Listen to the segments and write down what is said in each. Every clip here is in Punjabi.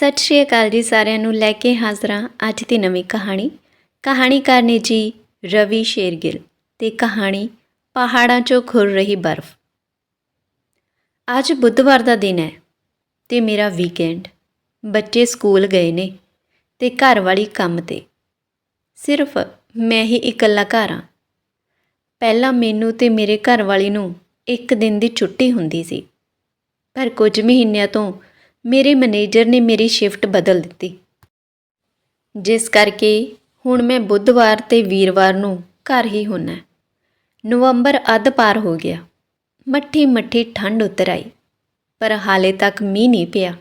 ਸਤਿ ਸ਼੍ਰੀ ਅਕਾਲ ਜੀ ਸਾਰਿਆਂ ਨੂੰ ਲੈ ਕੇ ਹਾਜ਼ਰਾਂ ਅੱਜ ਦੀ ਨਵੀਂ ਕਹਾਣੀ। ਕਹਾਣੀਕਾਰ ਨੇ ਜੀ ਰਵੀ ਸ਼ੇਰਗਿੱਲ ਤੇ ਕਹਾਣੀ ਪਹਾੜਾਂ 'ਚੋਂ ਖੁਰ ਰਹੀ ਬਰਫ਼। ਅੱਜ ਬੁੱਧਵਾਰ ਦਾ ਦਿਨ ਹੈ ਤੇ ਮੇਰਾ ਵੀਕਐਂਡ ਬੱਚੇ ਸਕੂਲ ਗਏ ਨੇ ਤੇ ਘਰ ਵਾਲੀ ਕੰਮ ਤੇ। ਸਿਰਫ ਮੈਂ ਹੀ ਇਕੱਲਾ ਘਰ ਹਾਂ। ਪਹਿਲਾਂ ਮੈਨੂੰ ਤੇ ਮੇਰੇ ਘਰ ਵਾਲੀ ਨੂੰ ਇੱਕ ਦਿਨ ਦੀ ਛੁੱਟੀ ਹੁੰਦੀ ਸੀ। ਪਰ ਕੁਝ ਮਹੀਨਿਆਂ ਤੋਂ ਮੇਰੇ ਮੈਨੇਜਰ ਨੇ ਮੇਰੀ ਸ਼ਿਫਟ ਬਦਲ ਦਿੱਤੀ। ਜਿਸ ਕਰਕੇ ਹੁਣ ਮੈਂ ਬੁੱਧਵਾਰ ਤੇ ਵੀਰਵਾਰ ਨੂੰ ਘਰ ਹੀ ਹੁੰਨਾ ਨਵੰਬਰ ਅੱਧ ਪਾਰ ਹੋ ਗਿਆ। ਮੱਠੀ ਮੱਠੀ ਠੰਡ ਉਤਰ ਆਈ, ਪਰ ਹਾਲੇ ਤੱਕ ਮੀਂਹ ਨਹੀਂ ਪਿਆ।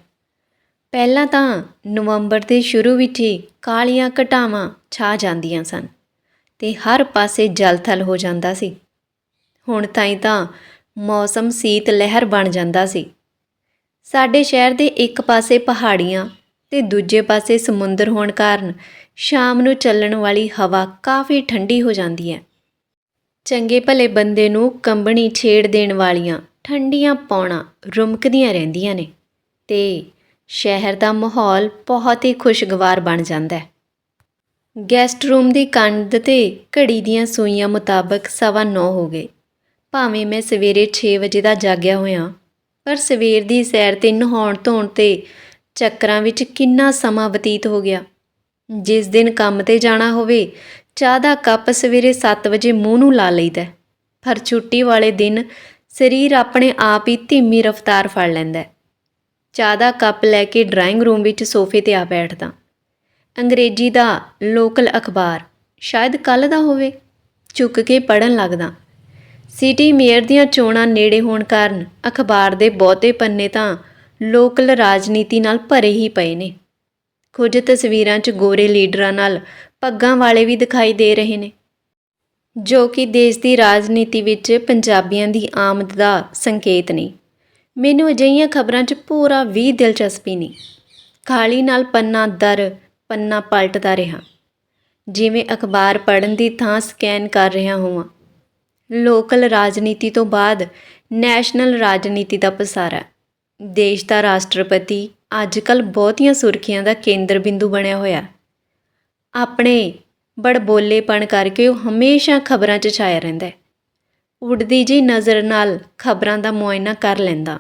ਪਹਿਲਾਂ ਤਾਂ ਨਵੰਬਰ ਦੇ ਸ਼ੁਰੂ ਵਿੱਚ ਹੀ ਕਾਲੀਆਂ ਘਟਾਵਾਂ ਛਾ ਜਾਂਦੀਆਂ ਸਨ ਤੇ ਹਰ ਪਾਸੇ ਜਲਥਲ ਹੋ ਜਾਂਦਾ ਸੀ। ਹੁਣ ਤਾਈਂ ਤਾਂ ਮੌਸਮ ਸੀਤ ਲਹਿਰ ਬਣ ਜਾਂਦਾ ਸੀ। ਸਾਡੇ ਸ਼ਹਿਰ ਦੇ ਇੱਕ ਪਾਸੇ ਪਹਾੜੀਆਂ ਤੇ ਦੂਜੇ ਪਾਸੇ ਸਮੁੰਦਰ ਹੋਣ ਕਾਰਨ ਸ਼ਾਮ ਨੂੰ ਚੱਲਣ ਵਾਲੀ ਹਵਾ ਕਾਫੀ ਠੰਡੀ ਹੋ ਜਾਂਦੀ ਹੈ। ਚੰਗੇ ਭਲੇ ਬੰਦੇ ਨੂੰ ਕੰਬਣੀ ਛੇੜ ਦੇਣ ਵਾਲੀਆਂ ਠੰਡੀਆਂ ਪੌਣਾ ਰੁਮਕਦੀਆਂ ਰਹਿੰਦੀਆਂ ਨੇ ਤੇ ਸ਼ਹਿਰ ਦਾ ਮਾਹੌਲ ਬਹੁਤ ਹੀ ਖੁਸ਼ਗਵਾਰ ਬਣ ਜਾਂਦਾ ਹੈ। ਗੈਸਟ ਰੂਮ ਦੀ ਕੰਧ ਤੇ ਘੜੀ ਦੀਆਂ ਸੂਈਆਂ ਮੁਤਾਬਕ ਸਵਾ ਨੌ ਹੋ ਗਏ। ਭਾਵੇਂ ਮੈਂ ਸਵੇਰੇ 6 ਵਜੇ ਦਾ ਜਾਗਿਆ ਹੋਇਆ ਪਰ ਸਵੇਰ ਦੀ ਸੈਰ ਤੇ ਨਹਾਉਣ ਧੋਣ ਤੇ ਚੱਕਰਾਂ ਵਿੱਚ ਕਿੰਨਾ ਸਮਾਂ ਬਤੀਤ ਹੋ ਗਿਆ। ਜਿਸ ਦਿਨ ਕੰਮ ਤੇ ਜਾਣਾ ਹੋਵੇ, ਚਾਹ ਦਾ ਕੱਪ ਸਵੇਰੇ 7 ਵਜੇ ਮੂੰਹ ਨੂੰ ਲਾ ਲਈਦਾ ਪਰ ਛੁੱਟੀ ਵਾਲੇ ਦਿਨ ਸਰੀਰ ਆਪਣੇ ਆਪ ਹੀ ਧੀਮੀ ਰਫ਼ਤਾਰ ਫੜ ਲੈਂਦਾ ਚਾਹ ਦਾ ਕੱਪ ਲੈ ਕੇ ਡਰਾਇੰਗ ਰੂਮ ਵਿੱਚ ਸੋਫੇ ਤੇ ਆ ਬੈਠਦਾ। ਅੰਗਰੇਜ਼ੀ ਦਾ ਲੋਕਲ ਅਖਬਾਰ, ਸ਼ਾਇਦ ਕੱਲ ਦਾ ਹੋਵੇ, ਚੁੱਕ ਕੇ ਪੜਨ ਲੱਗਦਾ। ਸਿਟੀ ਮੇਅਰ ਦੀਆਂ ਚੋਣਾਂ ਨੇੜੇ ਹੋਣ ਕਾਰਨ ਅਖਬਾਰ ਦੇ ਬਹੁਤੇ ਪੰਨੇ ਤਾਂ ਲੋਕਲ ਰਾਜਨੀਤੀ ਨਾਲ ਭਰੇ ਹੀ ਪਏ ਨੇ। ਕੁਝ ਤਸਵੀਰਾਂ 'ਚ ਗੋਰੇ ਲੀਡਰਾਂ ਨਾਲ ਪੱਗਾਂ ਵਾਲੇ ਵੀ ਦਿਖਾਈ ਦੇ ਰਹੇ ਨੇ। ਜੋ ਕਿ ਦੇਸ਼ ਦੀ ਰਾਜਨੀਤੀ ਵਿੱਚ ਪੰਜਾਬੀਆਂ ਦੀ ਆਮਦ ਦਾ ਸੰਕੇਤ ਨਹੀਂ ਮੈਨੂੰ ਅਜਿਹੀਆਂ ਖਬਰਾਂ 'ਚ ਪੂਰਾ ਵੀ ਦਿਲਚਸਪੀ ਨਹੀਂ। ਖਾਲੀ ਨਾਲ ਪੰਨਾ ਦਰ, ਪੰਨਾ ਪਲਟਦਾ ਰਿਹਾ। ਜਿਵੇਂ ਅਖਬਾਰ ਪੜ੍ਹਨ ਦੀ ਥਾਂ ਸਕੈਨ ਕਰ ਰਿਹਾ ਹੋਵਾਂ। ਲੋਕਲ ਰਾਜਨੀਤੀ ਤੋਂ ਬਾਅਦ ਨੈਸ਼ਨਲ ਰਾਜਨੀਤੀ ਦਾ ਪਸਾਰਾ। ਦੇਸ਼ ਦਾ ਰਾਸ਼ਟਰਪਤੀ ਅੱਜ ਕੱਲ੍ਹ ਬਹੁਤੀਆਂ ਸੁਰਖੀਆਂ ਦਾ ਕੇਂਦਰ ਬਿੰਦੂ ਬਣਿਆ ਹੋਇਆ। ਆਪਣੇ ਬੜਬੋਲੇਪਣ ਕਰਕੇ ਉਹ ਹਮੇਸ਼ਾ ਖਬਰਾਂ 'ਚ ਛਾਇਆ ਰਹਿੰਦਾ ਹੈ। ਉੱਡਦੀ ਜੀ ਨਜ਼ਰ ਨਾਲ ਖਬਰਾਂ ਦਾ ਮੁਆਇਨਾ ਕਰ ਲੈਂਦਾ।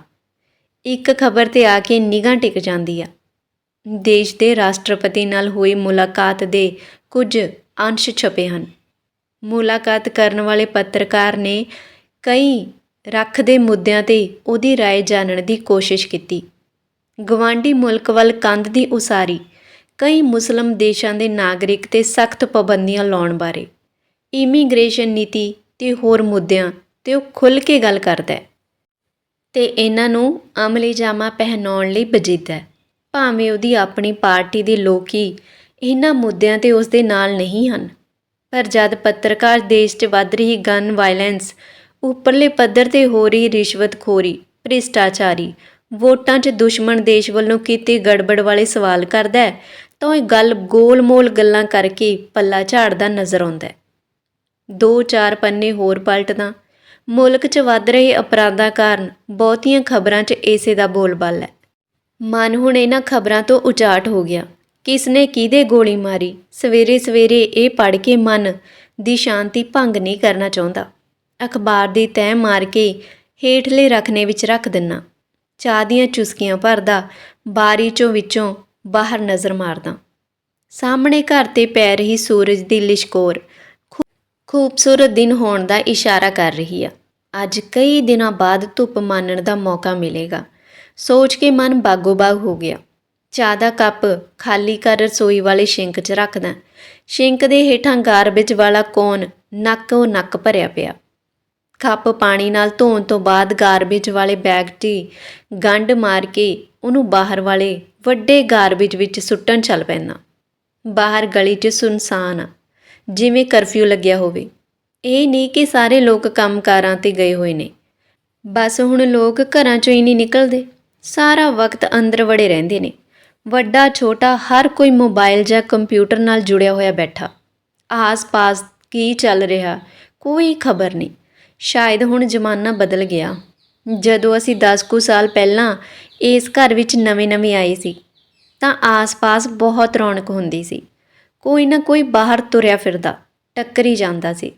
ਇੱਕ ਖਬਰ ਤੇ ਆ ਕੇ ਨਿਗਾਹ ਟਿਕ ਜਾਂਦੀ ਆ। ਦੇਸ਼ ਦੇ ਰਾਸ਼ਟਰਪਤੀ ਨਾਲ ਹੋਈ ਮੁਲਾਕਾਤ ਦੇ ਕੁਝ ਅੰਸ਼ ਛਪੇ ਹਨ। ਮੁਲਾਕਾਤ ਕਰਨ ਵਾਲੇ ਪੱਤਰਕਾਰ ਨੇ ਕਈ ਰੱਖ ਦੇ ਮੁੱਦਿਆਂ 'ਤੇ ਉਹਦੀ ਰਾਏ ਜਾਣਨ ਦੀ ਕੋਸ਼ਿਸ਼ ਕੀਤੀ। ਗਵਾਂਢੀ ਮੁਲਕ ਵੱਲ ਕੰਧ ਦੀ ਉਸਾਰੀ, ਕਈ ਮੁਸਲਮ ਦੇਸ਼ਾਂ ਦੇ ਨਾਗਰਿਕ ਤੇ ਸਖਤ ਪਾਬੰਦੀਆਂ ਲਾਉਣ ਬਾਰੇ। ਇਮੀਗ੍ਰੇਸ਼ਨ ਨੀਤੀ ਤੇ ਹੋਰ ਮੁੱਦਿਆਂ ਤੇ ਉਹ ਖੁੱਲ੍ਹ ਕੇ ਗੱਲ ਕਰਦਾ ਹੈ। ਤੇ ਇਹਨਾਂ ਨੂੰ ਅਮਲੀ ਜਾਮਾ ਪਹਿਨਾਉਣ ਲਈ ਬਜੀਦਾ ਹੈ। ਭਾਵੇਂ ਉਹਦੀ ਆਪਣੀ ਪਾਰਟੀ ਦੇ ਲੋਕੀ ਇਹਨਾਂ ਮੁੱਦਿਆਂ ਤੇ ਉਸ ਦੇ ਨਾਲ ਨਹੀਂ ਹਨ। ਪਰ ਜਦ ਪੱਤਰਕਾਰ ਦੇਸ਼ 'ਚ ਵੱਧ ਰਹੀ ਗਨ ਵਾਇਲੈਂਸ, ਉੱਪਰਲੇ ਪੱਧਰ ਤੇ ਹੋ ਰਹੀ ਰਿਸ਼ਵਤਖੋਰੀ, ਭ੍ਰਿਸ਼ਟਾਚਾਰੀ, ਵੋਟਾਂ 'ਚ ਦੁਸ਼ਮਣ ਦੇਸ਼ ਵੱਲੋਂ ਕੀਤੀ ਗੜਬੜ ਵਾਲੇ ਸਵਾਲ ਕਰਦਾ ਹੈ, ਤਾਂ ਇਹ ਗੱਲ ਗੋਲ-ਮੋਲ ਗੱਲਾਂ ਕਰਕੇ ਪੱਲਾ ਝਾੜਦਾ ਨਜ਼ਰ ਆਉਂਦਾ ਹੈ। ਦੋ ਚਾਰ ਪੰਨੇ ਹੋਰ ਪਲਟਦਾ, ਮੁਲਕ 'ਚ ਵੱਧ ਰਹੇ ਅਪਰਾਧਾਂ ਕਾਰਨ ਬਹੁਤੀਆਂ ਖਬਰਾਂ 'ਚ ਏਸੇ ਦਾ ਬੋਲਬਾਲਾ ਹੈ। ਮਨ ਹੁਣ ਇਹਨਾਂ ਖਬਰਾਂ ਤੋਂ ਉਚਾਟ ਹੋ ਗਿਆ। ਕਿਸ ਨੇ ਕਿਹਦੇ ਗੋਲੀ ਮਾਰੀ? ਸਵੇਰੇ ਸਵੇਰੇ ਇਹ ਪੜ ਕੇ ਮਨ ਦੀ ਸ਼ਾਂਤੀ ਭੰਗ ਨਹੀਂ ਕਰਨਾ ਚਾਹੁੰਦਾ। ਅਖਬਾਰ ਦੀ ਤੈਅ ਮਾਰ ਕੇ ਹੇਠਲੇ ਰਖਨੇ ਵਿੱਚ ਰੱਖ ਦਿੰਨਾ। ਚਾਹ ਦੀਆਂ ਚੁਸਕੀਆਂ ਭਰਦਾ ਬਾਰੀ ਚੋਂ ਵਿੱਚੋਂ ਬਾਹਰ ਨਜ਼ਰ ਮਾਰਦਾ। ਸਾਹਮਣੇ ਘਰ ਤੇ ਪੈ ਰਹੀ ਸੂਰਜ ਦੀ ਲਿਸ਼ਕੋਰ ਖੂ- ਖੂਬਸੂਰਤ ਦਿਨ ਹੋਣ ਦਾ ਇਸ਼ਾਰਾ ਕਰ ਰਹੀ ਆ। ਅੱਜ ਕਈ ਦਿਨਾਂ ਬਾਅਦ ਧੁੱਪ ਮਾਨਣ ਦਾ ਮੌਕਾ ਮਿਲੇਗਾ। ਸੋਚ ਕੇ ਮਨ ਬਾਗੋ-ਬਾਗ ਹੋ ਗਿਆ। ਚਾਹ ਦਾ ਕੱਪ ਖਾਲੀ ਕਰ ਰਸੋਈ ਵਾਲੇ ਸ਼ਿੰਕ 'ਚ ਰੱਖਦਾ। ਸ਼ਿੰਕ ਦੇ ਹੇਠਾਂ ਗਾਰਬੇਜ ਵਾਲਾ ਕੋਨ ਨੱਕੋ ਨੱਕ ਭਰਿਆ ਪਿਆ। ਕੱਪ ਪਾਣੀ ਨਾਲ ਧੋਣ ਤੋਂ ਬਾਅਦ ਗਾਰਬੇਜ ਵਾਲੇ ਬੈਗ 'ਚ ਗੰਢ ਮਾਰ ਕੇ ਉਹਨੂੰ ਬਾਹਰ ਵਾਲੇ ਵੱਡੇ ਗਾਰਬੇਜ ਵਿੱਚ ਸੁੱਟਣ ਚੱਲ ਪੈਂਦਾ। ਬਾਹਰ ਗਲੀ 'ਚ ਸੁਨਸਾਨ ਆ ਜਿਵੇਂ ਕਰਫਿਊ ਲੱਗਿਆ ਹੋਵੇ। ਇਹ ਨਹੀਂ ਕਿ ਸਾਰੇ ਲੋਕ ਕੰਮਕਾਰਾਂ ਤੇ ਗਏ ਹੋਏ ਨੇ। ਬਸ ਹੁਣ ਲੋਕ ਘਰਾਂ 'ਚੋਂ ਹੀ ਨਹੀਂ ਨਿਕਲਦੇ। ਸਾਰਾ ਵਕਤ ਅੰਦਰ ਵੜੇ ਰਹਿੰਦੇ ਨੇ। ਵੱਡਾ, ਛੋਟਾ, ਹਰ ਕੋਈ ਮੋਬਾਈਲ ਜਾਂ ਕੰਪਿਊਟਰ ਨਾਲ ਜੁੜਿਆ ਹੋਇਆ ਬੈਠਾ। ਆਸ-ਪਾਸ ਕੀ ਚੱਲ ਰਿਹਾ, ਕੋਈ ਖਬਰ ਨਹੀਂ। ਸ਼ਾਇਦ ਹੁਣ ਜ਼ਮਾਨਾ ਬਦਲ ਗਿਆ। ਜਦੋਂ ਅਸੀਂ 10 ਕੁ ਸਾਲ ਪਹਿਲਾਂ ਇਸ ਘਰ ਵਿੱਚ ਨਵੇਂ-ਨਵੇਂ ਆਏ ਸੀ, ਤਾਂ ਆਸ-ਪਾਸ ਬਹੁਤ ਰੌਣਕ ਹੁੰਦੀ ਸੀ। ਕੋਈ ਨਾ ਕੋਈ ਬਾਹਰ ਤੁਰਿਆ ਫਿਰਦਾ, ਟੱਕਰੀ ਜਾਂਦਾ ਸੀ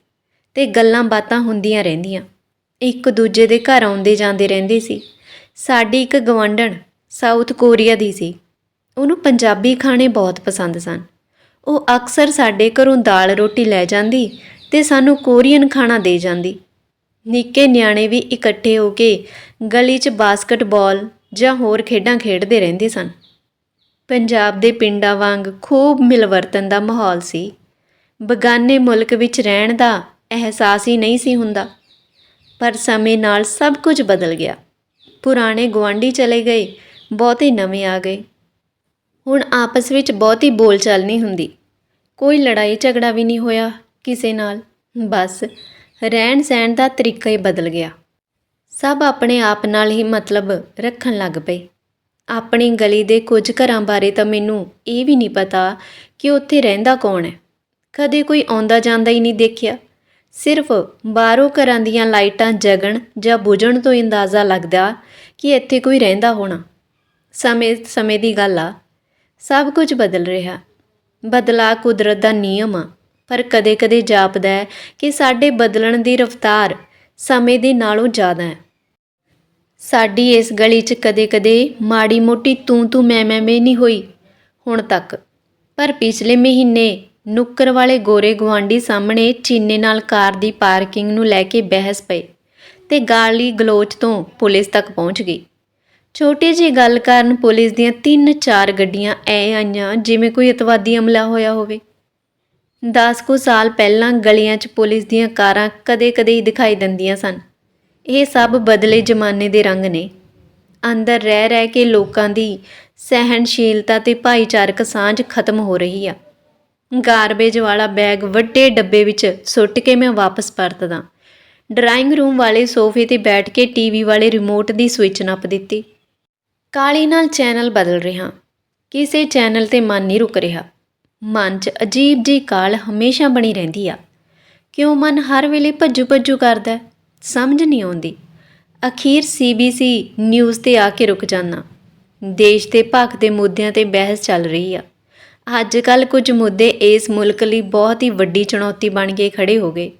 ਤੇ ਗੱਲਾਂ ਬਾਤਾਂ ਹੁੰਦੀਆਂ ਰਹਿੰਦੀਆਂ। ਇੱਕ ਦੂਜੇ ਦੇ ਘਰ ਆਉਂਦੇ ਜਾਂਦੇ ਰਹਿੰਦੇ ਸੀ। ਸਾਡੀ ਇੱਕ ਗਵੰਡਣ ਸਾਊਥ ਕੋਰੀਆ ਦੀ ਸੀ। ਉਹਨੂੰ ਪੰਜਾਬੀ ਖਾਣੇ ਬਹੁਤ ਪਸੰਦ ਸਨ। ਉਹ ਅਕਸਰ ਸਾਡੇ ਘਰੋਂ ਦਾਲ ਰੋਟੀ ਲੈ ਜਾਂਦੀ ਤੇ ਸਾਨੂੰ ਕੋਰੀਅਨ ਖਾਣਾ ਦੇ ਜਾਂਦੀ। ਨਿੱਕੇ ਨਿਆਣੇ ਵੀ ਇਕੱਠੇ ਹੋ ਕੇ ਗਲੀ 'ਚ ਬਾਸਕਟਬਾਲ ਜਾਂ ਹੋਰ ਖੇਡਾਂ ਖੇਡਦੇ ਰਹਿੰਦੇ ਸਨ। ਪੰਜਾਬ ਦੇ ਪਿੰਡਾਂ ਵਾਂਗ ਖੂਬ ਮਿਲਵਰਤਨ ਦਾ ਮਾਹੌਲ ਸੀ। ਬਗਾਨੇ ਮੁਲਕ ਵਿੱਚ ਰਹਿਣ ਦਾ ਅਹਿਸਾਸ ਹੀ ਨਹੀਂ ਸੀ ਹੁੰਦਾ। ਪਰ ਸਮੇਂ ਨਾਲ ਸਭ ਕੁਝ ਬਦਲ ਗਿਆ। ਪੁਰਾਣੇ ਗੁਆਂਢੀ ਚਲੇ ਗਏ, ਬਹੁਤੇ ਨਵੇਂ ਆ ਗਏ। ਹੁਣ ਆਪਸ ਵਿੱਚ ਬਹੁਤੀ ਬੋਲਚਾਲ ਨਹੀਂ ਹੁੰਦੀ। ਕੋਈ ਲੜਾਈ ਝਗੜਾ ਵੀ ਨਹੀਂ ਹੋਇਆ ਕਿਸੇ ਨਾਲ। ਬਸ ਰਹਿਣ ਸਹਿਣ ਦਾ ਤਰੀਕਾ ਹੀ ਬਦਲ ਗਿਆ। ਸਭ ਆਪਣੇ ਆਪ ਨਾਲ ਹੀ ਮਤਲਬ ਰੱਖਣ ਲੱਗ ਪਏ। ਆਪਣੀ ਗਲੀ ਦੇ ਕੁਝ ਘਰਾਂ ਬਾਰੇ ਤਾਂ ਮੈਨੂੰ ਇਹ ਵੀ ਨਹੀਂ ਪਤਾ ਕਿ ਉੱਥੇ ਰਹਿੰਦਾ ਕੌਣ ਹੈ। ਕਦੇ ਕੋਈ ਆਉਂਦਾ ਜਾਂਦਾ ਹੀ ਨਹੀਂ ਦੇਖਿਆ। ਸਿਰਫ ਬਾਹਰੋਂ ਘਰਾਂ ਦੀਆਂ ਲਾਈਟਾਂ ਜਗਣ ਜਾਂ ਬੁਝਣ ਤੋਂ ਅੰਦਾਜ਼ਾ ਲੱਗਦਾ ਕਿ ਇੱਥੇ ਕੋਈ ਰਹਿੰਦਾ ਹੋਣਾ। ਸਮੇਂ ਸਮੇਂ ਦੀ ਗੱਲ ਆ। ਸਭ ਕੁਝ ਬਦਲ ਰਿਹਾ। ਬਦਲਾ ਕੁਦਰਤ ਦਾ ਨਿਯਮ ਆ। ਪਰ ਕਦੇ-ਕਦੇ ਜਾਪਦਾ ਹੈ ਕਿ ਸਾਡੇ ਬਦਲਣ ਦੀ ਰਫ਼ਤਾਰ ਸਮੇਂ ਦੇ ਨਾਲੋਂ ਜ਼ਿਆਦਾ ਹੈ। ਸਾਡੀ ਇਸ ਗਲੀ 'ਚ ਕਦੇ-ਕਦੇ ਮਾੜੀ ਮੋਟੀ ਤੂੰ ਤੂੰ ਮੈਂ ਮੈਂ ਮੈਂ ਨਹੀਂ ਹੋਈ, ਹੁਣ ਤੱਕ। ਪਰ ਪਿਛਲੇ ਮਹੀਨੇ ਨੁੱਕਰ ਵਾਲੇ ਗੋਰੇ ਗਵਾਂਢੀ ਸਾਹਮਣੇ ਚੀਨੇ ਨਾਲ ਕਾਰ ਦੀ ਪਾਰਕਿੰਗ ਨੂੰ ਲੈ ਕੇ ਬਹਿਸ ਪਈ ਤੇ ਗਾਲੀ ਗਲੋਚ ਤੋਂ ਪੁਲਿਸ ਤੱਕ ਪਹੁੰਚ ਗਈ। ਛੋਟੀ ਜਿਹੀ ਗੱਲ ਕਾਰਨ ਪੁਲਿਸ ਦੀਆਂ ਤਿੰਨ ਚਾਰ ਗੱਡੀਆਂ ਐ ਆਈਆਂ, ਜਿਵੇਂ ਕੋਈ ਅਤਵਾਦੀ ਹਮਲਾ ਹੋਇਆ ਹੋਵੇ। 10 ਕੁ ਸਾਲ ਪਹਿਲਾਂ ਗਲੀਆਂ 'ਚ ਪੁਲਿਸ ਦੀਆਂ ਕਾਰਾਂ ਕਦੇ-ਕਦੇ ਹੀ ਦਿਖਾਈ ਦਿੰਦੀਆਂ ਸਨ। ਇਹ ਸਭ ਬਦਲੇ ਜ਼ਮਾਨੇ ਦੇ ਰੰਗ ਨੇ। ਅੰਦਰ ਰਹਿ ਰਹਿ ਕੇ ਲੋਕਾਂ ਦੀ ਸਹਿਣਸ਼ੀਲਤਾ ਤੇ ਭਾਈਚਾਰਕ ਸਾਂਝ ਖਤਮ ਹੋ ਰਹੀ ਆ। ਗਾਰਬੇਜ ਵਾਲਾ ਬੈਗ ਵੱਡੇ ਡੱਬੇ ਵਿੱਚ ਸੁੱਟ ਕੇ ਮੈਂ ਵਾਪਸ ਪਰਤਦਾ। ਡਰਾਇੰਗ ਰੂਮ ਵਾਲੇ ਸੋਫੇ ਤੇ ਬੈਠ ਕੇ ਟੀਵੀ ਵਾਲੇ ਰਿਮੋਟ ਦੀ ਸਵਿਚ ਨੱਪ ਦਿੱਤੀ। ਕਾਲੀ ਨਾਲ ਚੈਨਲ ਬਦਲ ਰਿਹਾ। ਕਿਸੇ ਚੈਨਲ ਤੇ ਮਨ ਨਹੀਂ ਰੁਕ ਰਿਹਾ। ਮਨ 'ਚ ਅਜੀਬ ਜੀ ਕਾਲ ਹਮੇਸ਼ਾ ਬਣੀ ਰਹਿੰਦੀ ਆ। ਕਿਉਂ ਮਨ ਹਰ ਵੇਲੇ ਭੱਜੂ ਭੱਜੂ ਕਰਦਾ ਸਮਝ ਨਹੀਂ ਆਉਂਦੀ। ਅਖੀਰ ਸੀਬੀਸੀ ਨਿਊਜ਼ ਤੇ ਆ ਕੇ ਰੁਕ ਜਾਣਾ ਦੇਸ਼ ਦੇ ਭਖ ਦੇ ਮੁੱਦਿਆਂ ਤੇ ਬਹਿਸ ਚੱਲ ਰਹੀ ਆ। ਅੱਜ ਕੱਲ ਕੁਝ ਮੁੱਦੇ ਇਸ ਮੁਲਕ ਲਈ ਬਹੁਤ ਹੀ ਵੱਡੀ ਚੁਣੌਤੀ ਬਣ ਕੇ ਖੜੇ ਹੋ ਗਏ।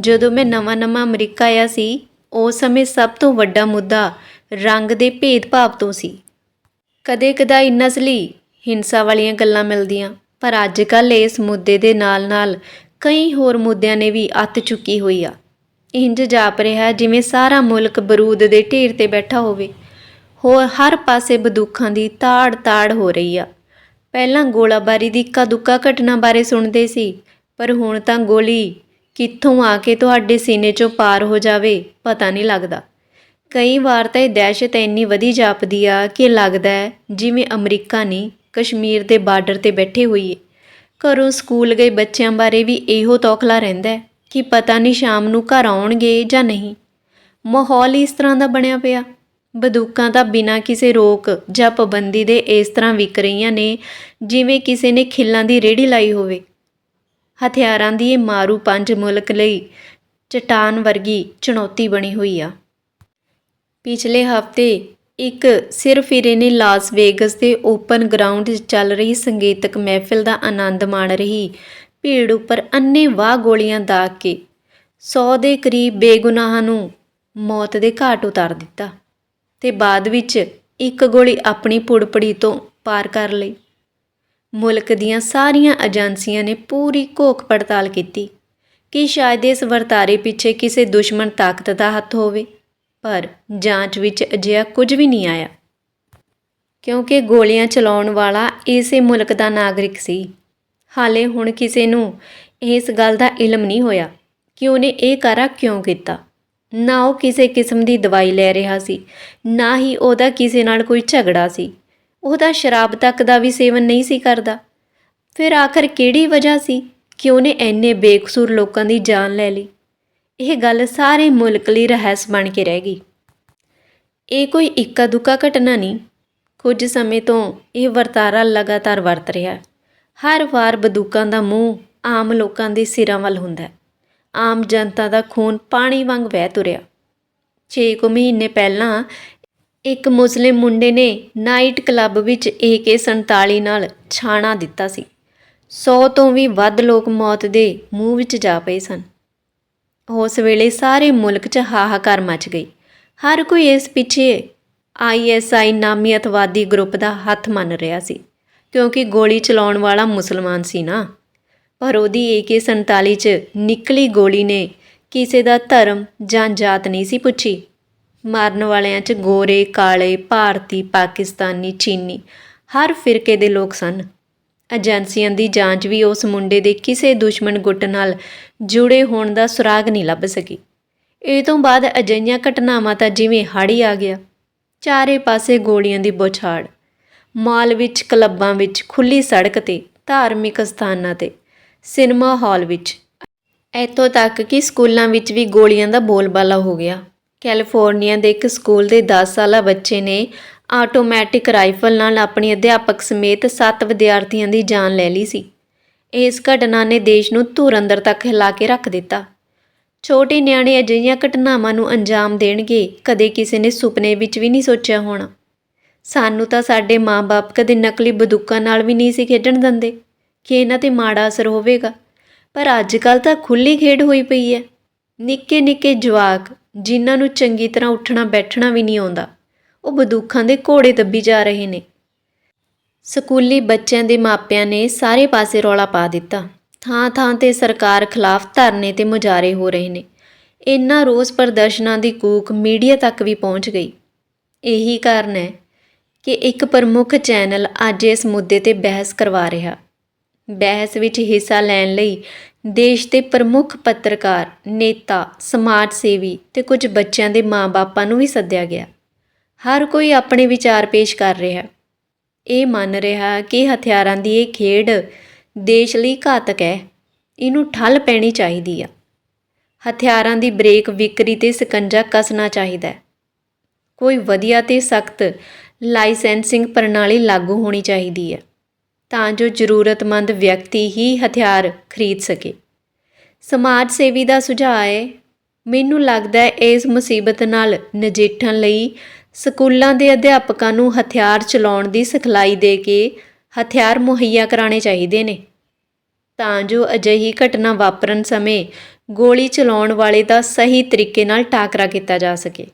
ਜਦੋਂ ਮੈਂ ਨਵਾਂ-ਨਵਾਂ ਅਮਰੀਕਾ ਆਇਆ ਸੀ, ਉਸ ਸਮੇਂ ਸਭ ਤੋਂ ਵੱਡਾ ਮੁੱਦਾ ਰੰਗ ਦੇ ਭੇਦਭਾਵ ਤੋਂ ਸੀ। ਕਦੇ-ਕਦਾਈ ਨਸਲੀ ਹਿੰਸਾ ਵਾਲੀਆਂ ਗੱਲਾਂ ਮਿਲਦੀਆਂ, ਪਰ ਅੱਜ ਕੱਲ ਇਸ ਮੁੱਦੇ ਦੇ ਨਾਲ-ਨਾਲ ਕਈ ਹੋਰ ਮੁੱਦਿਆਂ ਨੇ ਵੀ ਅੱਤ ਚੁੱਕੀ ਹੋਈ ਆ। ਇੰਜ ਜਾਪ ਰਿਹਾ ਜਿਵੇਂ ਸਾਰਾ ਮੁਲਕ ਬਰੂਦ ਦੇ ਢੇਰ ਤੇ ਬੈਠਾ ਹੋਵੇ। ਹੋਰ ਹਰ ਪਾਸੇ ਬੰਦੂਕਾਂ ਦੀ ਤਾੜ-ਤਾੜ ਹੋ ਰਹੀ ਆ। ਪਹਿਲਾਂ ਗੋਲਾਬਾਰੀ ਦੀ ਇੱਕਾ ਦੁੱਕਾ ਘਟਨਾ ਬਾਰੇ ਸੁਣਦੇ ਸੀ, ਪਰ ਹੁਣ ਤਾਂ ਗੋਲੀ ਕਿੱਥੋਂ ਆ ਕੇ ਤੁਹਾਡੇ ਸੀਨੇ 'ਚੋਂ ਪਾਰ ਹੋ ਜਾਵੇ, ਪਤਾ ਨਹੀਂ ਲੱਗਦਾ। ਕਈ ਵਾਰ ਤਾਂ ਇਹ ਦਹਿਸ਼ਤ ਇੰਨੀ ਵਧੀ ਜਾਪਦੀ ਆ ਕਿ ਲੱਗਦਾ ਹੈ ਜਿਵੇਂ ਅਮਰੀਕਾ ਨਹੀਂ ਕਸ਼ਮੀਰ ਦੇ ਬਾਰਡਰ ਤੇ ਬੈਠੇ ਹੋਈਏ ਘਰੋਂ ਸਕੂਲ ਗਏ ਬੱਚਿਆਂ ਬਾਰੇ ਵੀ ਇਹੋ ਤੌਖਲਾ ਰਹਿੰਦਾ ਹੈ ਕਿ ਪਤਾ ਨਹੀਂ ਸ਼ਾਮ ਨੂੰ ਘਰ ਆਉਣਗੇ ਜਾਂ ਨਹੀਂ। ਮਾਹੌਲ ਇਸ ਤਰ੍ਹਾਂ ਦਾ ਬਣਿਆ ਪਿਆ। ਬੰਦੂਕਾਂ ਤਾਂ ਬਿਨਾਂ ਕਿਸੇ ਰੋਕ ਜਾਂ ਪਾਬੰਦੀ ਦੇ ਇਸ ਤਰ੍ਹਾਂ ਵਿਕ ਰਹੀਆਂ ਨੇ ਜਿਵੇਂ ਕਿਸੇ ਨੇ ਖਿੱਲਾਂ ਦੀ ਰੇੜੀ ਲਾਈ ਹੋਵੇ। ਹਥਿਆਰਾਂ ਦੀ ਇਹ ਮਾਰੂ ਪੰਜ ਮੁਲਕ ਲਈ ਚਟਾਨ ਵਰਗੀ ਚੁਣੌਤੀ ਬਣੀ ਹੋਈ ਆ। ਪਿਛਲੇ ਹਫ਼ਤੇ ਇੱਕ ਸਿਰ ਸਿਰਫਿਰੇ ਨੇ ਲਾਸ ਵੇਗਸ ਦੇ ਓਪਨ ਗਰਾਊਂਡ 'ਚ ਚੱਲ ਰਹੀ ਸੰਗੀਤਕ ਮਹਿਫਿਲ ਦਾ ਆਨੰਦ ਮਾਣ ਰਹੀ। ਭੀੜ ਉੱਪਰ ਅੰਨੇ ਵਾਹ ਗੋਲੀਆਂ ਦਾਗ ਕੇ 100 ਦੇ ਕਰੀਬ ਬੇਗੁਨਾਹਾਂ ਨੂੰ ਮੌਤ ਦੇ ਘਾਟ ਉਤਾਰ ਦਿੱਤਾ ਤੇ ਬਾਅਦ ਵਿੱਚ ਇੱਕ ਗੋਲੀ ਆਪਣੀ ਪੁੜਪੜੀ ਤੋਂ ਪਾਰ ਕਰ ਲਈ। ਮੁਲਕ ਦੀਆਂ ਸਾਰੀਆਂ ਏਜੰਸੀਆਂ ਨੇ ਪੂਰੀ ਘੋਖ ਪੜਤਾਲ ਕੀਤੀ ਕਿ ਸ਼ਾਇਦ ਇਸ ਵਰਤਾਰੇ ਪਿੱਛੇ ਕਿਸੇ ਦੁਸ਼ਮਣ ਤਾਕਤ ਦਾ ਹੱਥ ਹੋਵੇ। ਪਰ ਜਾਂਚ ਵਿੱਚ ਅਜਿਹਾ ਕੁਝ ਵੀ ਨਹੀਂ ਆਇਆ। ਕਿਉਂਕਿ ਗੋਲੀਆਂ ਚਲਾਉਣ ਵਾਲਾ ਇਸੇ ਮੁਲਕ ਦਾ ਨਾਗਰਿਕ ਸੀ। ਹਾਲੇ ਹੁਣ ਕਿਸੇ ਨੂੰ ਇਸ ਗੱਲ ਦਾ ਇਲਮ ਨਹੀਂ ਹੋਇਆ ਕਿ ਉਹਨੇ ਇਹ ਕਾਰਾ ਕਿਉਂ ਕੀਤਾ। ਨਾ ਉਹ ਕਿਸੇ ਕਿਸਮ ਦੀ ਦਵਾਈ ਲੈ ਰਿਹਾ ਸੀ, ਨਾ ਹੀ ਉਹਦਾ ਕਿਸੇ ਨਾਲ ਕੋਈ ਝਗੜਾ ਸੀ। ਉਹਦਾ ਸ਼ਰਾਬ ਤੱਕ ਦਾ ਵੀ ਸੇਵਨ ਨਹੀਂ ਸੀ ਕਰਦਾ। ਫਿਰ ਆਖਰ ਕਿਹੜੀ ਵਜ੍ਹਾ ਸੀ ਕਿ ਉਹਨੇ ਐਨੇ ਬੇਕਸੂਰ ਲੋਕਾਂ ਦੀ ਜਾਨ ਲੈ ਲਈ? ਇਹ ਗੱਲ ਸਾਰੇ ਮੁਲਕ ਲਈ ਰਹੱਸ ਬਣ ਕੇ ਰਹਿ ਗਈ। ਇਹ ਕੋਈ ਇੱਕਾ ਦੁੱਕਾ ਘਟਨਾ ਨਹੀਂ। ਕੁਝ ਸਮੇਂ ਤੋਂ ਇਹ ਵਰਤਾਰਾ ਲਗਾਤਾਰ ਵਰਤ ਰਿਹਾ। ਹਰ ਵਾਰ ਬੰਦੂਕਾਂ ਦਾ ਮੂੰਹ ਆਮ ਲੋਕਾਂ ਦੇ ਸਿਰਾਂ ਵੱਲ ਹੁੰਦਾ ਹੈ। ਆਮ ਜਨਤਾ ਦਾ ਖੂਨ ਪਾਣੀ ਵਾਂਗ ਵਹਿ ਤੁਰਿਆ। ਛੇ ਕੁ ਮਹੀਨੇ ਪਹਿਲਾਂ ਇੱਕ ਮੁਸਲਿਮ ਮੁੰਡੇ ਨੇ ਨਾਈਟ ਕਲੱਬ ਵਿੱਚ AK47 ਨਾਲ ਛਾਣਾ ਦਿੱਤਾ ਸੀ। 100 ਤੋਂ ਵੀ ਵੱਧ ਲੋਕ ਮੌਤ ਦੇ ਮੂੰਹ ਵਿੱਚ ਜਾ ਪਏ ਸਨ। ਉਸ ਵੇਲੇ ਸਾਰੇ ਮੁਲਕ 'ਚ ਹਾਹਾਕਾਰ ਮਚ ਗਈ। ਹਰ ਕੋਈ ਇਸ ਪਿੱਛੇ ਆਈਐਸਆਈ ਨਾਮੀ ਅਤਵਾਦੀ ਗਰੁੱਪ ਦਾ ਹੱਥ ਮੰਨ ਰਿਹਾ ਸੀ, ਕਿਉਂਕਿ ਗੋਲੀ ਚਲਾਉਣ ਵਾਲਾ ਮੁਸਲਮਾਨ ਸੀ ਨਾ। ਪਰ ਉਹਦੀ AK47 'ਚ ਨਿਕਲੀ ਗੋਲੀ ਨੇ ਕਿਸੇ ਦਾ ਧਰਮ ਜਾਂ ਜਾਤ ਨਹੀਂ ਸੀ ਪੁੱਛੀ। ਮਾਰਨ ਵਾਲਿਆਂ 'ਚ ਗੋਰੇ, ਕਾਲੇ, ਭਾਰਤੀ, ਪਾਕਿਸਤਾਨੀ, ਚੀਨੀ, ਹਰ ਫਿਰਕੇ ਦੇ ਲੋਕ ਸਨ। ਏਜੰਸੀਆਂ ਦੀ ਜਾਂਚ ਵੀ ਉਸ ਮੁੰਡੇ ਦੇ ਕਿਸੇ ਦੁਸ਼ਮਣ ਗੁੱਟ ਨਾਲ ਜੁੜੇ ਹੋਣ ਦਾ ਸੁਰਾਗ ਨਹੀਂ ਲੱਭ ਸਕੀ। ਇਹ ਤੋਂ ਬਾਅਦ ਅਜਿਹੀਆਂ ਘਟਨਾਵਾਂ ਤਾਂ ਜਿਵੇਂ ਹਾੜੀ ਆ ਗਿਆ, ਚਾਰੇ ਪਾਸੇ ਗੋਲੀਆਂ ਦੀ ਬੁਛਾੜ, ਮਾਲ ਵਿੱਚ, ਕਲੱਬਾਂ ਵਿੱਚ, ਖੁੱਲੀ ਸੜਕ ਤੇ, ਧਾਰਮਿਕ ਸਥਾਨਾਂ ਤੇ, ਸਿਨੇਮਾ ਹਾਲ ਵਿੱਚ। ਇੱਥੋਂ ਤੱਕ ਕਿ ਸਕੂਲਾਂ ਵਿੱਚ ਵੀ ਗੋਲੀਆਂ ਦਾ ਬੋਲਬਾਲਾ ਹੋ ਗਿਆ। ਕੈਲੀਫੋਰਨੀਆ ਦੇ ਇੱਕ ਸਕੂਲ ਦੇ 10 ਸਾਲਾ ਬੱਚੇ ਨੇ ਆਟੋਮੈਟਿਕ ਰਾਈਫਲ ਨਾਲ ਆਪਣੀ ਅਧਿਆਪਕ ਸਮੇਤ 7 ਵਿਦਿਆਰਥੀਆਂ ਦੀ ਜਾਨ ਲੈ ਲਈ ਸੀ। ਇਸ ਘਟਨਾ ਨੇ ਦੇਸ਼ ਨੂੰ ਧੁਰ ਅੰਦਰ ਤੱਕ ਹਿਲਾ ਕੇ ਰੱਖ ਦਿੱਤਾ। ਛੋਟੇ ਨਿਆਣੇ ਅਜਿਹੀਆਂ ਘਟਨਾਵਾਂ ਨੂੰ ਅੰਜਾਮ ਦੇਣਗੇ, ਕਦੇ ਕਿਸੇ ਨੇ ਸੁਪਨੇ ਵਿੱਚ ਵੀ ਨਹੀਂ ਸੋਚਿਆ ਹੋਣਾ। ਸਾਨੂੰ ਤਾਂ ਸਾਡੇ ਮਾਪੇ ਕਦੇ ਨਕਲੀ ਬੰਦੂਕਾਂ ਨਾਲ ਵੀ ਨਹੀਂ ਸੀ ਖੇਡਣ ਦਿੰਦੇ। ਕਿ ਇਹਨਾਂ ਤੇ ਮਾੜਾ ਅਸਰ ਹੋਵੇਗਾ। ਪਰ ਅੱਜ ਕੱਲ ਤਾਂ ਖੁੱਲੀ ਖੇਡ ਹੋਈ ਪਈ ਹੈ। ਨਿੱਕੇ ਨਿੱਕੇ ਜਵਾਕ, ਜਿਨ੍ਹਾਂ ਨੂੰ ਚੰਗੀ ਤਰ੍ਹਾਂ ਉੱਠਣਾ ਬੈਠਣਾ ਵੀ ਨਹੀਂ ਆਉਂਦਾ। ਉਹ ਬੰਦੂਕਾਂ ਦੇ ਘੋੜੇ ਦੱਬੀ ਜਾ ਰਹੇ ਨੇ। ਸਕੂਲੀ ਬੱਚਿਆਂ ਦੇ ਮਾਪਿਆਂ ਨੇ ਸਾਰੇ ਪਾਸੇ ਰੌਲਾ ਪਾ ਦਿੱਤਾ। ਥਾਂ ਥਾਂ ਤੇ ਸਰਕਾਰ ਖਿਲਾਫ ਧਰਨੇ ਤੇ ਮੁਜ਼ਾਹਰੇ ਹੋ ਰਹੇ ਨੇ। ਇੰਨਾ ਰੋਸ ਪ੍ਰਦਰਸ਼ਨਾਂ ਦੀ ਕੂਕ ਮੀਡੀਆ ਤੱਕ ਵੀ ਪਹੁੰਚ ਗਈ। ਇਹੀ ਕਾਰਨ ਹੈ ਕਿ ਇੱਕ ਪ੍ਰਮੁੱਖ ਚੈਨਲ ਅੱਜ ਇਸ ਮੁੱਦੇ ਤੇ ਬਹਿਸ ਕਰਵਾ ਰਿਹਾ। ਬਹਿਸ ਵਿੱਚ ਹਿੱਸਾ ਲੈਣ ਲਈ ਦੇਸ਼ ਦੇ ਪ੍ਰਮੁੱਖ ਪੱਤਰਕਾਰ, ਨੇਤਾ, ਸਮਾਜ ਸੇਵੀ ਤੇ ਕੁਝ ਬੱਚਿਆਂ ਦੇ ਮਾਪਿਆਂ ਨੂੰ ਵੀ ਸੱਦਿਆ ਗਿਆ। ਹਰ ਕੋਈ ਆਪਣੇ ਵਿਚਾਰ ਪੇਸ਼ ਕਰ ਰਿਹਾ। ਇਹ ਮੰਨ ਰਿਹਾ ਕਿ ਹਥਿਆਰਾਂ ਦੀ ਇਹ ਖੇਡ ਦੇਸ਼ ਲਈ ਘਾਤਕ ਹੈ। ਇਹਨੂੰ ਠੱਲ ਪੈਣੀ ਚਾਹੀਦੀ ਆ। ਹਥਿਆਰਾਂ ਦੀ ਬ੍ਰੇਕ ਵਿਕਰੀ ਤੇ ਸਕੰਜਾ ਕੱਸਣਾ ਚਾਹੀਦਾ ਹੈ। ਕੋਈ ਵਧੀਆ ਤੇ ਸਖਤ ਲਾਇਸੈਂਸਿੰਗ ਪ੍ਰਣਾਲੀ ਲਾਗੂ ਹੋਣੀ ਚਾਹੀਦੀ ਹੈ। ਤਾਂ ਜੋ ਜ਼ਰੂਰਤਮੰਦ ਵਿਅਕਤੀ ਹੀ ਹਥਿਆਰ ਖਰੀਦ ਸਕੇ। ਸਮਾਜ ਸੇਵੀ ਦਾ ਸੁਝਾਅ ਹੈ, ਮੈਨੂੰ ਲੱਗਦਾ ਹੈ ਇਸ ਮੁਸੀਬਤ ਨਾਲ ਨਜਿੱਠਣ ਲਈ ਸਕੂਲਾਂ ਦੇ ਅਧਿਆਪਕਾਂ ਨੂੰ ਹਥਿਆਰ ਚਲਾਉਣ ਦੀ ਸਿਖਲਾਈ ਦੇ ਕੇ ਹਥਿਆਰ ਮੁਹੱਈਆ ਕਰਾਉਣੇ ਚਾਹੀਦੇ ਨੇ। ਤਾਂ ਜੋ ਅਜਿਹੀ ਘਟਨਾ ਵਾਪਰਨ ਸਮੇਂ ਗੋਲੀ ਚਲਾਉਣ ਵਾਲੇ ਦਾ ਸਹੀ ਤਰੀਕੇ ਨਾਲ ਟਾਕਰਾ ਕੀਤਾ ਜਾ ਸਕੇ।